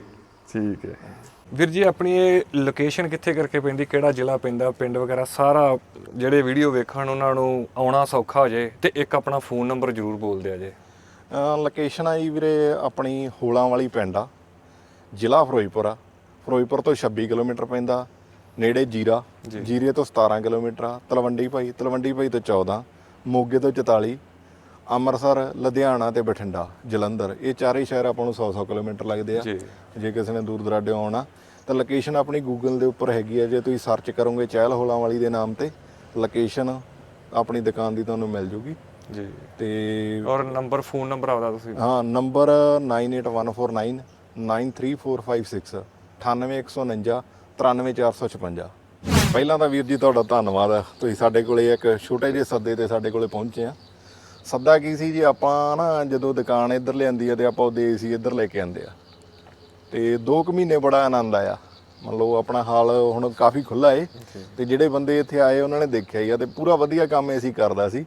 ਠੀਕ ਹੈ। ਵੀਰ ਜੀ ਆਪਣੀ ਇਹ ਲੋਕੇਸ਼ਨ ਕਿੱਥੇ ਕਰਕੇ ਪੈਂਦੀ ਕਿਹੜਾ ਜ਼ਿਲ੍ਹਾ ਪੈਂਦਾ ਪਿੰਡ ਵਗੈਰਾ ਸਾਰਾ ਜਿਹੜੇ ਵੀਡੀਓ ਵੇਖਣ ਉਹਨਾਂ ਨੂੰ ਆਉਣਾ ਸੌਖਾ ਹੋ ਜੇ ਤੇ ਇੱਕ ਆਪਣਾ ਫੋਨ ਨੰਬਰ ਜ਼ਰੂਰ ਬੋਲ ਦਿਆ ਜੇ। ਲੋਕੇਸ਼ਨ ਆ ਜੀ ਵੀਰੇ ਆਪਣੀ ਹੋਲਾਂ ਵਾਲੀ ਪਿੰਡ ਆ। ਜ਼ਿਲ੍ਹਾ ਫਿਰੋਜ਼ਪੁਰ ਆ। ਫਿਰੋਜ਼ਪੁਰ ਤੋਂ 26 ਕਿਲੋਮੀਟਰ ਪੈਂਦਾ ਨੇੜੇ ਜੀਰਾ। ਜੀਰੇ ਤੋਂ 17 ਕਿਲੋਮੀਟਰ ਆ। ਤਲਵੰਡੀ ਭਾਈ ਤਲਵੰਡੀ ਭਾਈ ਤੋਂ 14 ਮੋਗੇ ਤੋਂ 44 ਅੰਮ੍ਰਿਤਸਰ ਲੁਧਿਆਣਾ ਤੇ ਬਠਿੰਡਾ ਜਲੰਧਰ ਇਹ ਚਾਰੇ ਸ਼ਹਿਰ ਆਪਾਂ ਨੂੰ 100-100 ਕਿਲੋਮੀਟਰ ਲੱਗਦੇ ਆ ਜੀ ਕਿਸੇ ਨੇ ਦੂਰ ਦਰਾਡੇ ਆਉਣਾ ਤਾਂ ਲੋਕੇਸ਼ਨ ਆਪਣੀ ਗੂਗਲ ਦੇ ਉੱਪਰ ਹੈਗੀ ਹੈ ਜੇ ਤੁਸੀਂ ਸਰਚ ਕਰੋਗੇ ਚਹਿਲ ਹੋਲਾਂ ਵਾਲੀ ਦੇ ਨਾਮ ਤੇ ਲੋਕੇਸ਼ਨ ਆਪਣੀ ਦੁਕਾਨ ਦੀ ਤੁਹਾਨੂੰ ਮਿਲ ਜੂਗੀ ਜੀ ਤੇ ਔਰ ਨੰਬਰ ਫੋਨ ਨੰਬਰ ਆਪਦਾ ਤੁਸੀਂ ਹਾਂ ਨੰਬਰ 98149 93456 98149 93456 ਪਹਿਲਾਂ ਤਾਂ ਵੀਰ ਜੀ ਤੁਹਾਡਾ ਧੰਨਵਾਦ ਹੈ ਤੁਸੀਂ ਸਾਡੇ ਕੋਲੇ ਇੱਕ ਛੋਟੇ ਜਿਹੇ ਸੱਦੇ ਤੇ ਸਾਡੇ ਕੋਲੇ ਪਹੁੰਚੇ ਆ ਸੱਦਾ ਕੀ ਸੀ ਜੀ ਆਪਾਂ ਨਾ ਜਦੋਂ ਦੁਕਾਨ ਇੱਧਰ ਲਿਆਂਦੀ ਆ ਤੇ ਆਪਾਂ ਉਹਦੇ ਏਸੀ ਇੱਧਰ ਲੈ ਕੇ ਆਂਦੇ ਆ। ਤੇ 2 ਕੁ ਮਹੀਨੇ ਬੜਾ ਆਨੰਦ ਆਇਆ। ਮੰਨ ਲਓ ਆਪਣਾ ਹਾਲ ਹੁਣ ਕਾਫੀ ਖੁੱਲਾ ਏ। ਤੇ ਜਿਹੜੇ ਬੰਦੇ ਇੱਥੇ ਆਏ ਉਹਨਾਂ ਨੇ ਦੇਖਿਆ ਹੀ ਆ ਤੇ ਪੂਰਾ ਵਧੀਆ ਕੰਮ ਏਸੀ ਕਰਦਾ ਸੀ।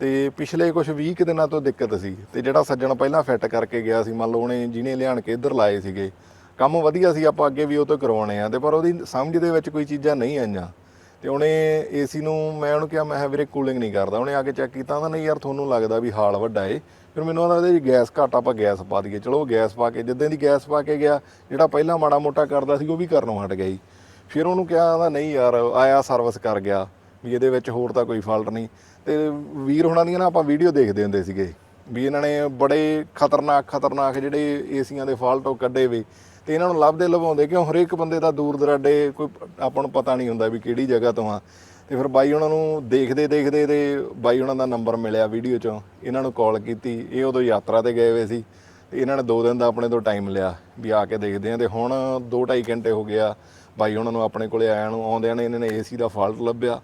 ਤੇ ਪਿਛਲੇ ਕੁਝ 20 ਕੁ ਦਿਨਾਂ ਤੋਂ ਦਿੱਕਤ ਸੀ। ਤੇ ਜਿਹੜਾ ਸੱਜਣ ਪਹਿਲਾਂ ਫਿੱਟ ਕਰਕੇ ਗਿਆ ਸੀ ਮੰਨ ਲਓ ਉਹਨੇ ਜਿਹਨੇ ਲਿਆਣ ਕੇ ਇੱਧਰ ਲਾਏ ਸੀਗੇ। ਕੰਮ ਵਧੀਆ ਸੀ ਆਪਾਂ ਅੱਗੇ ਵੀ ਉਹ ਤੋਂ ਕਰਵਾਉਣੇ ਆ ਤੇ ਪਰ ਉਹਦੀ ਸਮਝ ਦੇ ਵਿੱਚ ਕੋਈ ਚੀਜ਼ਾਂ ਨਹੀਂ ਆਈਆਂ। ਤੇ ਉਹਨੇ ਏਸੀ ਨੂੰ ਮੈਂ ਉਹਨੂੰ ਕਿਹਾ, ਮੈਂ ਕਿਹਾ ਵੀਰੇ ਕੂਲਿੰਗ ਨਹੀਂ ਕਰਦਾ। ਉਹਨੇ ਆ ਕੇ ਚੈੱਕ ਕੀਤਾ, ਤਾਂ ਨਹੀਂ ਯਾਰ ਤੁਹਾਨੂੰ ਲੱਗਦਾ ਵੀ ਹਾਲ ਵੱਡਾ ਏ। ਫਿਰ ਮੈਨੂੰ ਉਹਦਾ ਇਹਦੇ 'ਚ ਗੈਸ ਘੱਟ ਆਪਾਂ ਗੈਸ ਪਾ ਦਈਏ। ਚਲੋ ਗੈਸ ਪਾ ਕੇ, ਜਿੱਦਾਂ ਦੀ ਗੈਸ ਪਾ ਕੇ ਗਿਆ, ਜਿਹੜਾ ਪਹਿਲਾਂ ਮਾੜਾ ਮੋਟਾ ਕਰਦਾ ਸੀ, ਉਹ ਵੀ ਕਰਨੋਂ ਹਟ ਗਿਆ ਜੀ। ਫਿਰ ਉਹਨੂੰ ਕਿਹਾ ਕਹਿੰਦਾ ਨਹੀਂ ਯਾਰ, ਆਇਆ ਸਰਵਿਸ ਕਰ ਗਿਆ, ਵੀ ਇਹਦੇ ਵਿੱਚ ਹੋਰ ਤਾਂ ਕੋਈ ਫਾਲਟ ਨਹੀਂ। ਤੇ ਵੀਰ ਹੁਣਾਂ ਦੀਆਂ ਨਾ ਆਪਾਂ ਵੀਡੀਓ ਦੇਖਦੇ ਹੁੰਦੇ ਸੀਗੇ, ਵੀ ਇਹਨਾਂ ਨੇ ਬੜੇ ਖਤਰਨਾਕ ਖਤਰਨਾਕ ਜਿਹੜੇ ਏਸੀਆਂ ਦੇ ਫਾਲਟ ਉਹ ਕੱਢੇ ਵੇ। ਤੇ ਇਹਨਾਂ ਨੂੰ ਲੱਭਦੇ ਲਵਾਉਂਦੇ ਕਿਉਂ? ਹਰੇਕ ਬੰਦੇ ਦਾ ਦੂਰ ਦਰਾਡੇ ਕੋਈ ਆਪਾਂ ਨੂੰ ਪਤਾ ਨਹੀਂ ਹੁੰਦਾ ਵੀ ਕਿਹੜੀ ਜਗ੍ਹਾ ਤੋਂ ਆ। ਤੇ ਫਿਰ ਬਾਈ ਉਹਨਾਂ ਨੂੰ ਦੇਖਦੇ ਦੇਖਦੇ ਤੇ ਬਾਈ ਉਹਨਾਂ ਦਾ ਨੰਬਰ ਮਿਲਿਆ ਵੀਡੀਓ ਚੋਂ। ਇਹਨਾਂ ਨੂੰ ਕਾਲ ਕੀਤੀ, ਇਹ ਉਦੋਂ ਯਾਤਰਾ ਤੇ ਗਏ ਹੋਏ ਸੀ। ਤੇ ਇਹਨਾਂ ਨੇ 2 ਦਿਨ ਦਾ ਆਪਣੇ ਤੋਂ ਟਾਈਮ ਲਿਆ ਵੀ ਆ ਕੇ ਦੇਖਦੇ ਆ। ਤੇ ਹੁਣ 2.5 ਘੰਟੇ ਹੋ ਗਿਆ ਬਾਈ ਉਹਨਾਂ ਨੂੰ ਆਪਣੇ ਕੋਲੇ ਆਇਆ ਨੂੰ, ਆਉਂਦਿਆਂ ਨੇ ਇਹਨਾਂ ਨੇ ਏਸੀ ਦਾ ਫਾਲਟ ਲੱਭਿਆ।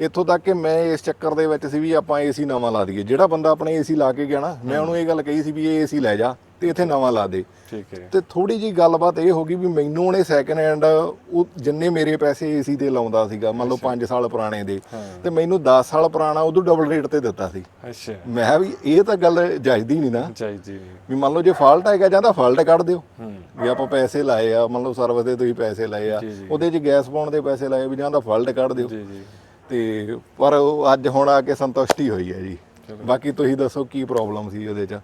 ਇੱਥੋਂ ਤੱਕ ਕਿ ਮੈਂ ਇਸ ਚੱਕਰ ਦੇ ਵਿੱਚ ਸੀ ਵੀ ਆਪਾਂ ਏਸੀ ਨਵਾਂ ਲਾ ਦਈਏ। ਜਿਹੜਾ ਬੰਦਾ ਆਪਣੇ ਏਸੀ ਲਾ ਕੇ ਗਿਆ ਨਾ, ਮੈਂ ਉਹਨੂੰ ਇਹ ਗੱਲ ਕਹੀ ਸੀ ਵੀ ਇਹ ਏਸੀ ਲੈ ਜਾ। ਤੇ ਇੱਥੇ ਨਵਾਂ ਲਾ ਦੇ। ਠੀਕ ਹੈ। ਤੇ ਥੋੜੀ ਜੀ ਗੱਲਬਾਤ ਇਹ ਹੋ ਗਈ ਵੀ ਮੈਨੂੰ ਉਹਨੇ ਸੈਕੰਡ ਹੈਂਡ ਉਹ ਜਿੰਨੇ ਮੇਰੇ ਪੈਸੇ ਏਸੀ ਤੇ ਲਾਉਂਦਾ ਸੀਗਾ ਮੰਨ ਲਓ 5 ਸਾਲ ਪੁਰਾਣੇ ਦੇ ਤੇ ਮੈਨੂੰ 10 ਸਾਲ ਪੁਰਾਣਾ ਉਦੋਂ ਡਬਲ ਰੇਟ ਤੇ ਦਿੱਤਾ ਸੀ। ਅੱਛਾ। ਮੈਂ ਵੀ ਇਹ ਤਾਂ ਗੱਲ ਜਾਇਜ਼ਦੀ ਨਹੀਂ ਨਾ। ਚਾਹੀਦੀ ਵੀ ਮੰਨ ਲਓ ਜੇ ਫਾਲਟ ਹੈਗਾ ਜਾਂ ਤਾਂ ਫਾਲਟ ਕੱਢ ਦਿਓ। ਵੀ ਆਪਾਂ ਪੈਸੇ ਲਾਏ ਆ ਮੰਨ ਲਓ ਸਰਵਿਸ ਦੇ ਤੁਸੀਂ ਪੈਸੇ ਲਾਏ ਆ। ਉਹਦੇ 'ਚ ਗੈਸ ਪਾਉਣ ਦੇ ਪੈਸੇ ਲਾਏ ਵੀ ਜਾਂ ਤਾਂ ਫਾਲਟ ਕੱਢ ਦਿਓ। ਜੀ ਜੀ। ਤੇ ਪਰ ਅੱਜ ਹੁਣ ਆ ਕੇ ਸੰਤੁਸ਼ਟੀ ਹੋਈ ਹੈ ਜੀ। ਬਾਕੀ ਤੁਸੀਂ ਦੱਸੋ ਕੀ ਪ੍ਰੋਬਲਮ ਸੀ ਉਹਦੇ 'ਚ?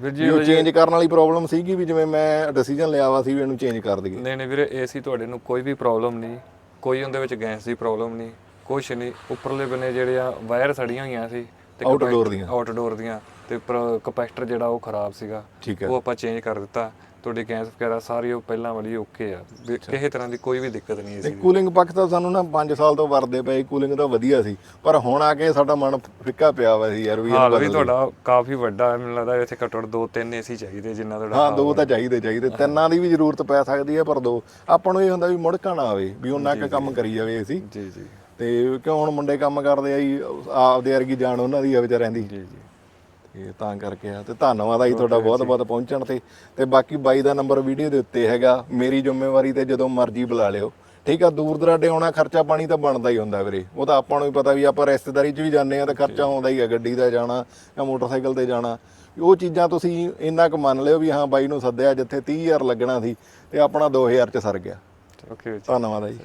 ਵੀਰ ਜੀ ਉਹ ਚੇਂਜ ਕਰਨ ਵਾਲੀ ਪ੍ਰੋਬਲਮ ਸੀਗੀ ਵੀ ਜਿਵੇਂ ਮੈਂ ਡਿਸੀਜਨ ਲਿਆ ਵਾ ਸੀ ਵੀ ਇਹਨੂੰ ਚੇਂਜ ਕਰ ਦਈਏ। ਨਹੀਂ ਨਹੀਂ ਵੀਰੇ ਏਸੀ ਤੁਹਾਡੇ ਨੂੰ ਕੋਈ ਵੀ ਪ੍ਰੋਬਲਮ ਨਹੀਂ ਕੋਈ ਉਹਦੇ ਵਿੱਚ ਗੈਸ ਦੀ ਪ੍ਰੋਬਲਮ ਨਹੀਂ ਕੁਛ ਨਹੀਂ। ਉੱਪਰਲੇ ਬੰਨੇ ਜਿਹੜੇ ਆ ਵਾਇਰ ਸੜੀਆਂ ਹੋਈਆਂ ਸੀ ਤੇ Outdoor ਦੀਆਂ। ਆਊਟਡੋਰ ਦੀਆਂ ਤੇ ਉੱਪਰ ਕਪੈਸਿਟਰ ਜਿਹੜਾ ਉਹ ਖਰਾਬ ਸੀਗਾ ਉਹ ਆਪਾਂ ਚੇਂਜ ਕਰ ਦਿੱਤਾ। ਤੁਹਾਡੀ ਗੈਸ ਵਗੈਰਾ ਸਾਰੀ ਉਹ ਪਹਿਲਾਂ ਵਾਲੀ ਓਕੇ ਆ। ਵੀ ਕਿਸੇ ਤਰ੍ਹਾਂ ਦੀ ਕੋਈ ਵੀ ਦਿੱਕਤ ਨਹੀਂ ਤੇ ਸੀ ਕੂਲਿੰਗ ਪੱਖ ਤਾਂ ਸਾਨੂੰ ਨਾ 5 ਸਾਲ ਤੋਂ ਵਰਦੇ ਪਏ ਕੂਲਿੰਗ ਤਾਂ ਵਧੀਆ ਸੀ। ਪਰ ਹੁਣ ਆ ਕੇ ਸਾਡਾ ਮਨ ਫਿੱਕਾ ਪਿਆ ਵਾ ਸੀ ਯਾਰ ਵੀ ਇਹਨੂੰ ਹਾਲ ਵੀ ਬਦਲ ਤੁਹਾਡਾ ਕਾਫੀ ਵੱਡਾ ਹੈ ਮੈਨੂੰ ਲੱਗਦਾ ਇੱਥੇ ਘੱਟੋ ਘੱਟ ਦੋ ਤਿੰਨ ਏਸੀ ਚਾਹੀਦੇ ਜਿੰਨਾ ਤੁਹਾਡਾ ਹਾਂ ਦੋ ਤਾਂ ਚਾਹੀਦੇ ਚਾਹੀਦੇ। ਤਿੰਨਾਂ ਦੀ ਵੀ ਜ਼ਰੂਰਤ ਪੈ ਸਕਦੀ ਹੈ ਪਰ ਦੋ। ਆਪਾਂ ਨੂੰ ਇਹ ਹੁੰਦਾ ਵੀ ਮੁੜਕਾ ਨਾ ਆਵੇ ਵੀ ਉਹਨਾਂ ਕੁ ਕੰਮ ਕਰੀ ਜਾਵੇ ਅਸੀਂ। ਜੀ ਜੀ। ਤੇ ਕਿਉਂ ਹੁਣ ਮੁੰਡੇ ਕੰਮ ਕਰਦੇ ਆ ਜੀ ਆਪਦੇ ਵਰਗੀ ਜਾਣ ਉਹਨਾਂ ਦੀ ਆ ਵਿਚਾਰਿਆਂ ਦੀ। ਜੀ ਜੀ। ਤੇ ਤਾਂ ਕਰਕੇ ਆ। ਤੇ ਧੰਨਵਾਦ ਆ ਜੀ ਤੁਹਾਡਾ ਬਹੁਤ ਬਹੁਤ ਪਹੁੰਚਣ ਤੇ। ਤੇ ਬਾਕੀ ਬਾਈ ਦਾ ਨੰਬਰ ਵੀਡੀਓ ਦੇ ਉੱਤੇ ਹੈਗਾ। ਮੇਰੀ ਜ਼ਿੰਮੇਵਾਰੀ ਤੇ ਜਦੋਂ ਮਰਜ਼ੀ ਬੁਲਾ ਲਿਓ। ਠੀਕ ਆ ਦੂਰ ਦਰਾਡੇ ਆਉਣਾ ਖਰਚਾ ਪਾਣੀ ਤਾਂ ਬਣਦਾ ਹੀ ਹੁੰਦਾ ਵੀਰੇ। ਉਹ ਤਾਂ ਆਪਾਂ ਨੂੰ ਵੀ ਪਤਾ ਵੀ ਆਪਾਂ ਰਿਸ਼ਤੇਦਾਰੀ 'ਚ ਵੀ ਜਾਂਦੇ ਆ ਤਾਂ ਖਰਚਾ ਆਉਂਦਾ ਹੀ ਆ ਗੱਡੀ ਦਾ ਜਾਣਾ ਜਾਂ ਮੋਟਰਸਾਈਕਲ ਤੇ ਜਾਣਾ। ਉਹ ਚੀਜ਼ਾਂ ਤੁਸੀਂ ਇੰਨਾ ਕੁ ਮੰਨ ਲਿਓ ਵੀ ਹਾਂ ਬਾਈ ਨੂੰ ਸੱਦਿਆ ਜਿੱਥੇ 30000 ਲੱਗਣਾ ਸੀ ਤੇ ਆਪਣਾ 2000 ਚ ਸਰ ਗਿਆ। ਓਕੇ ਧੰਨਵਾਦ ਆ ਜੀ।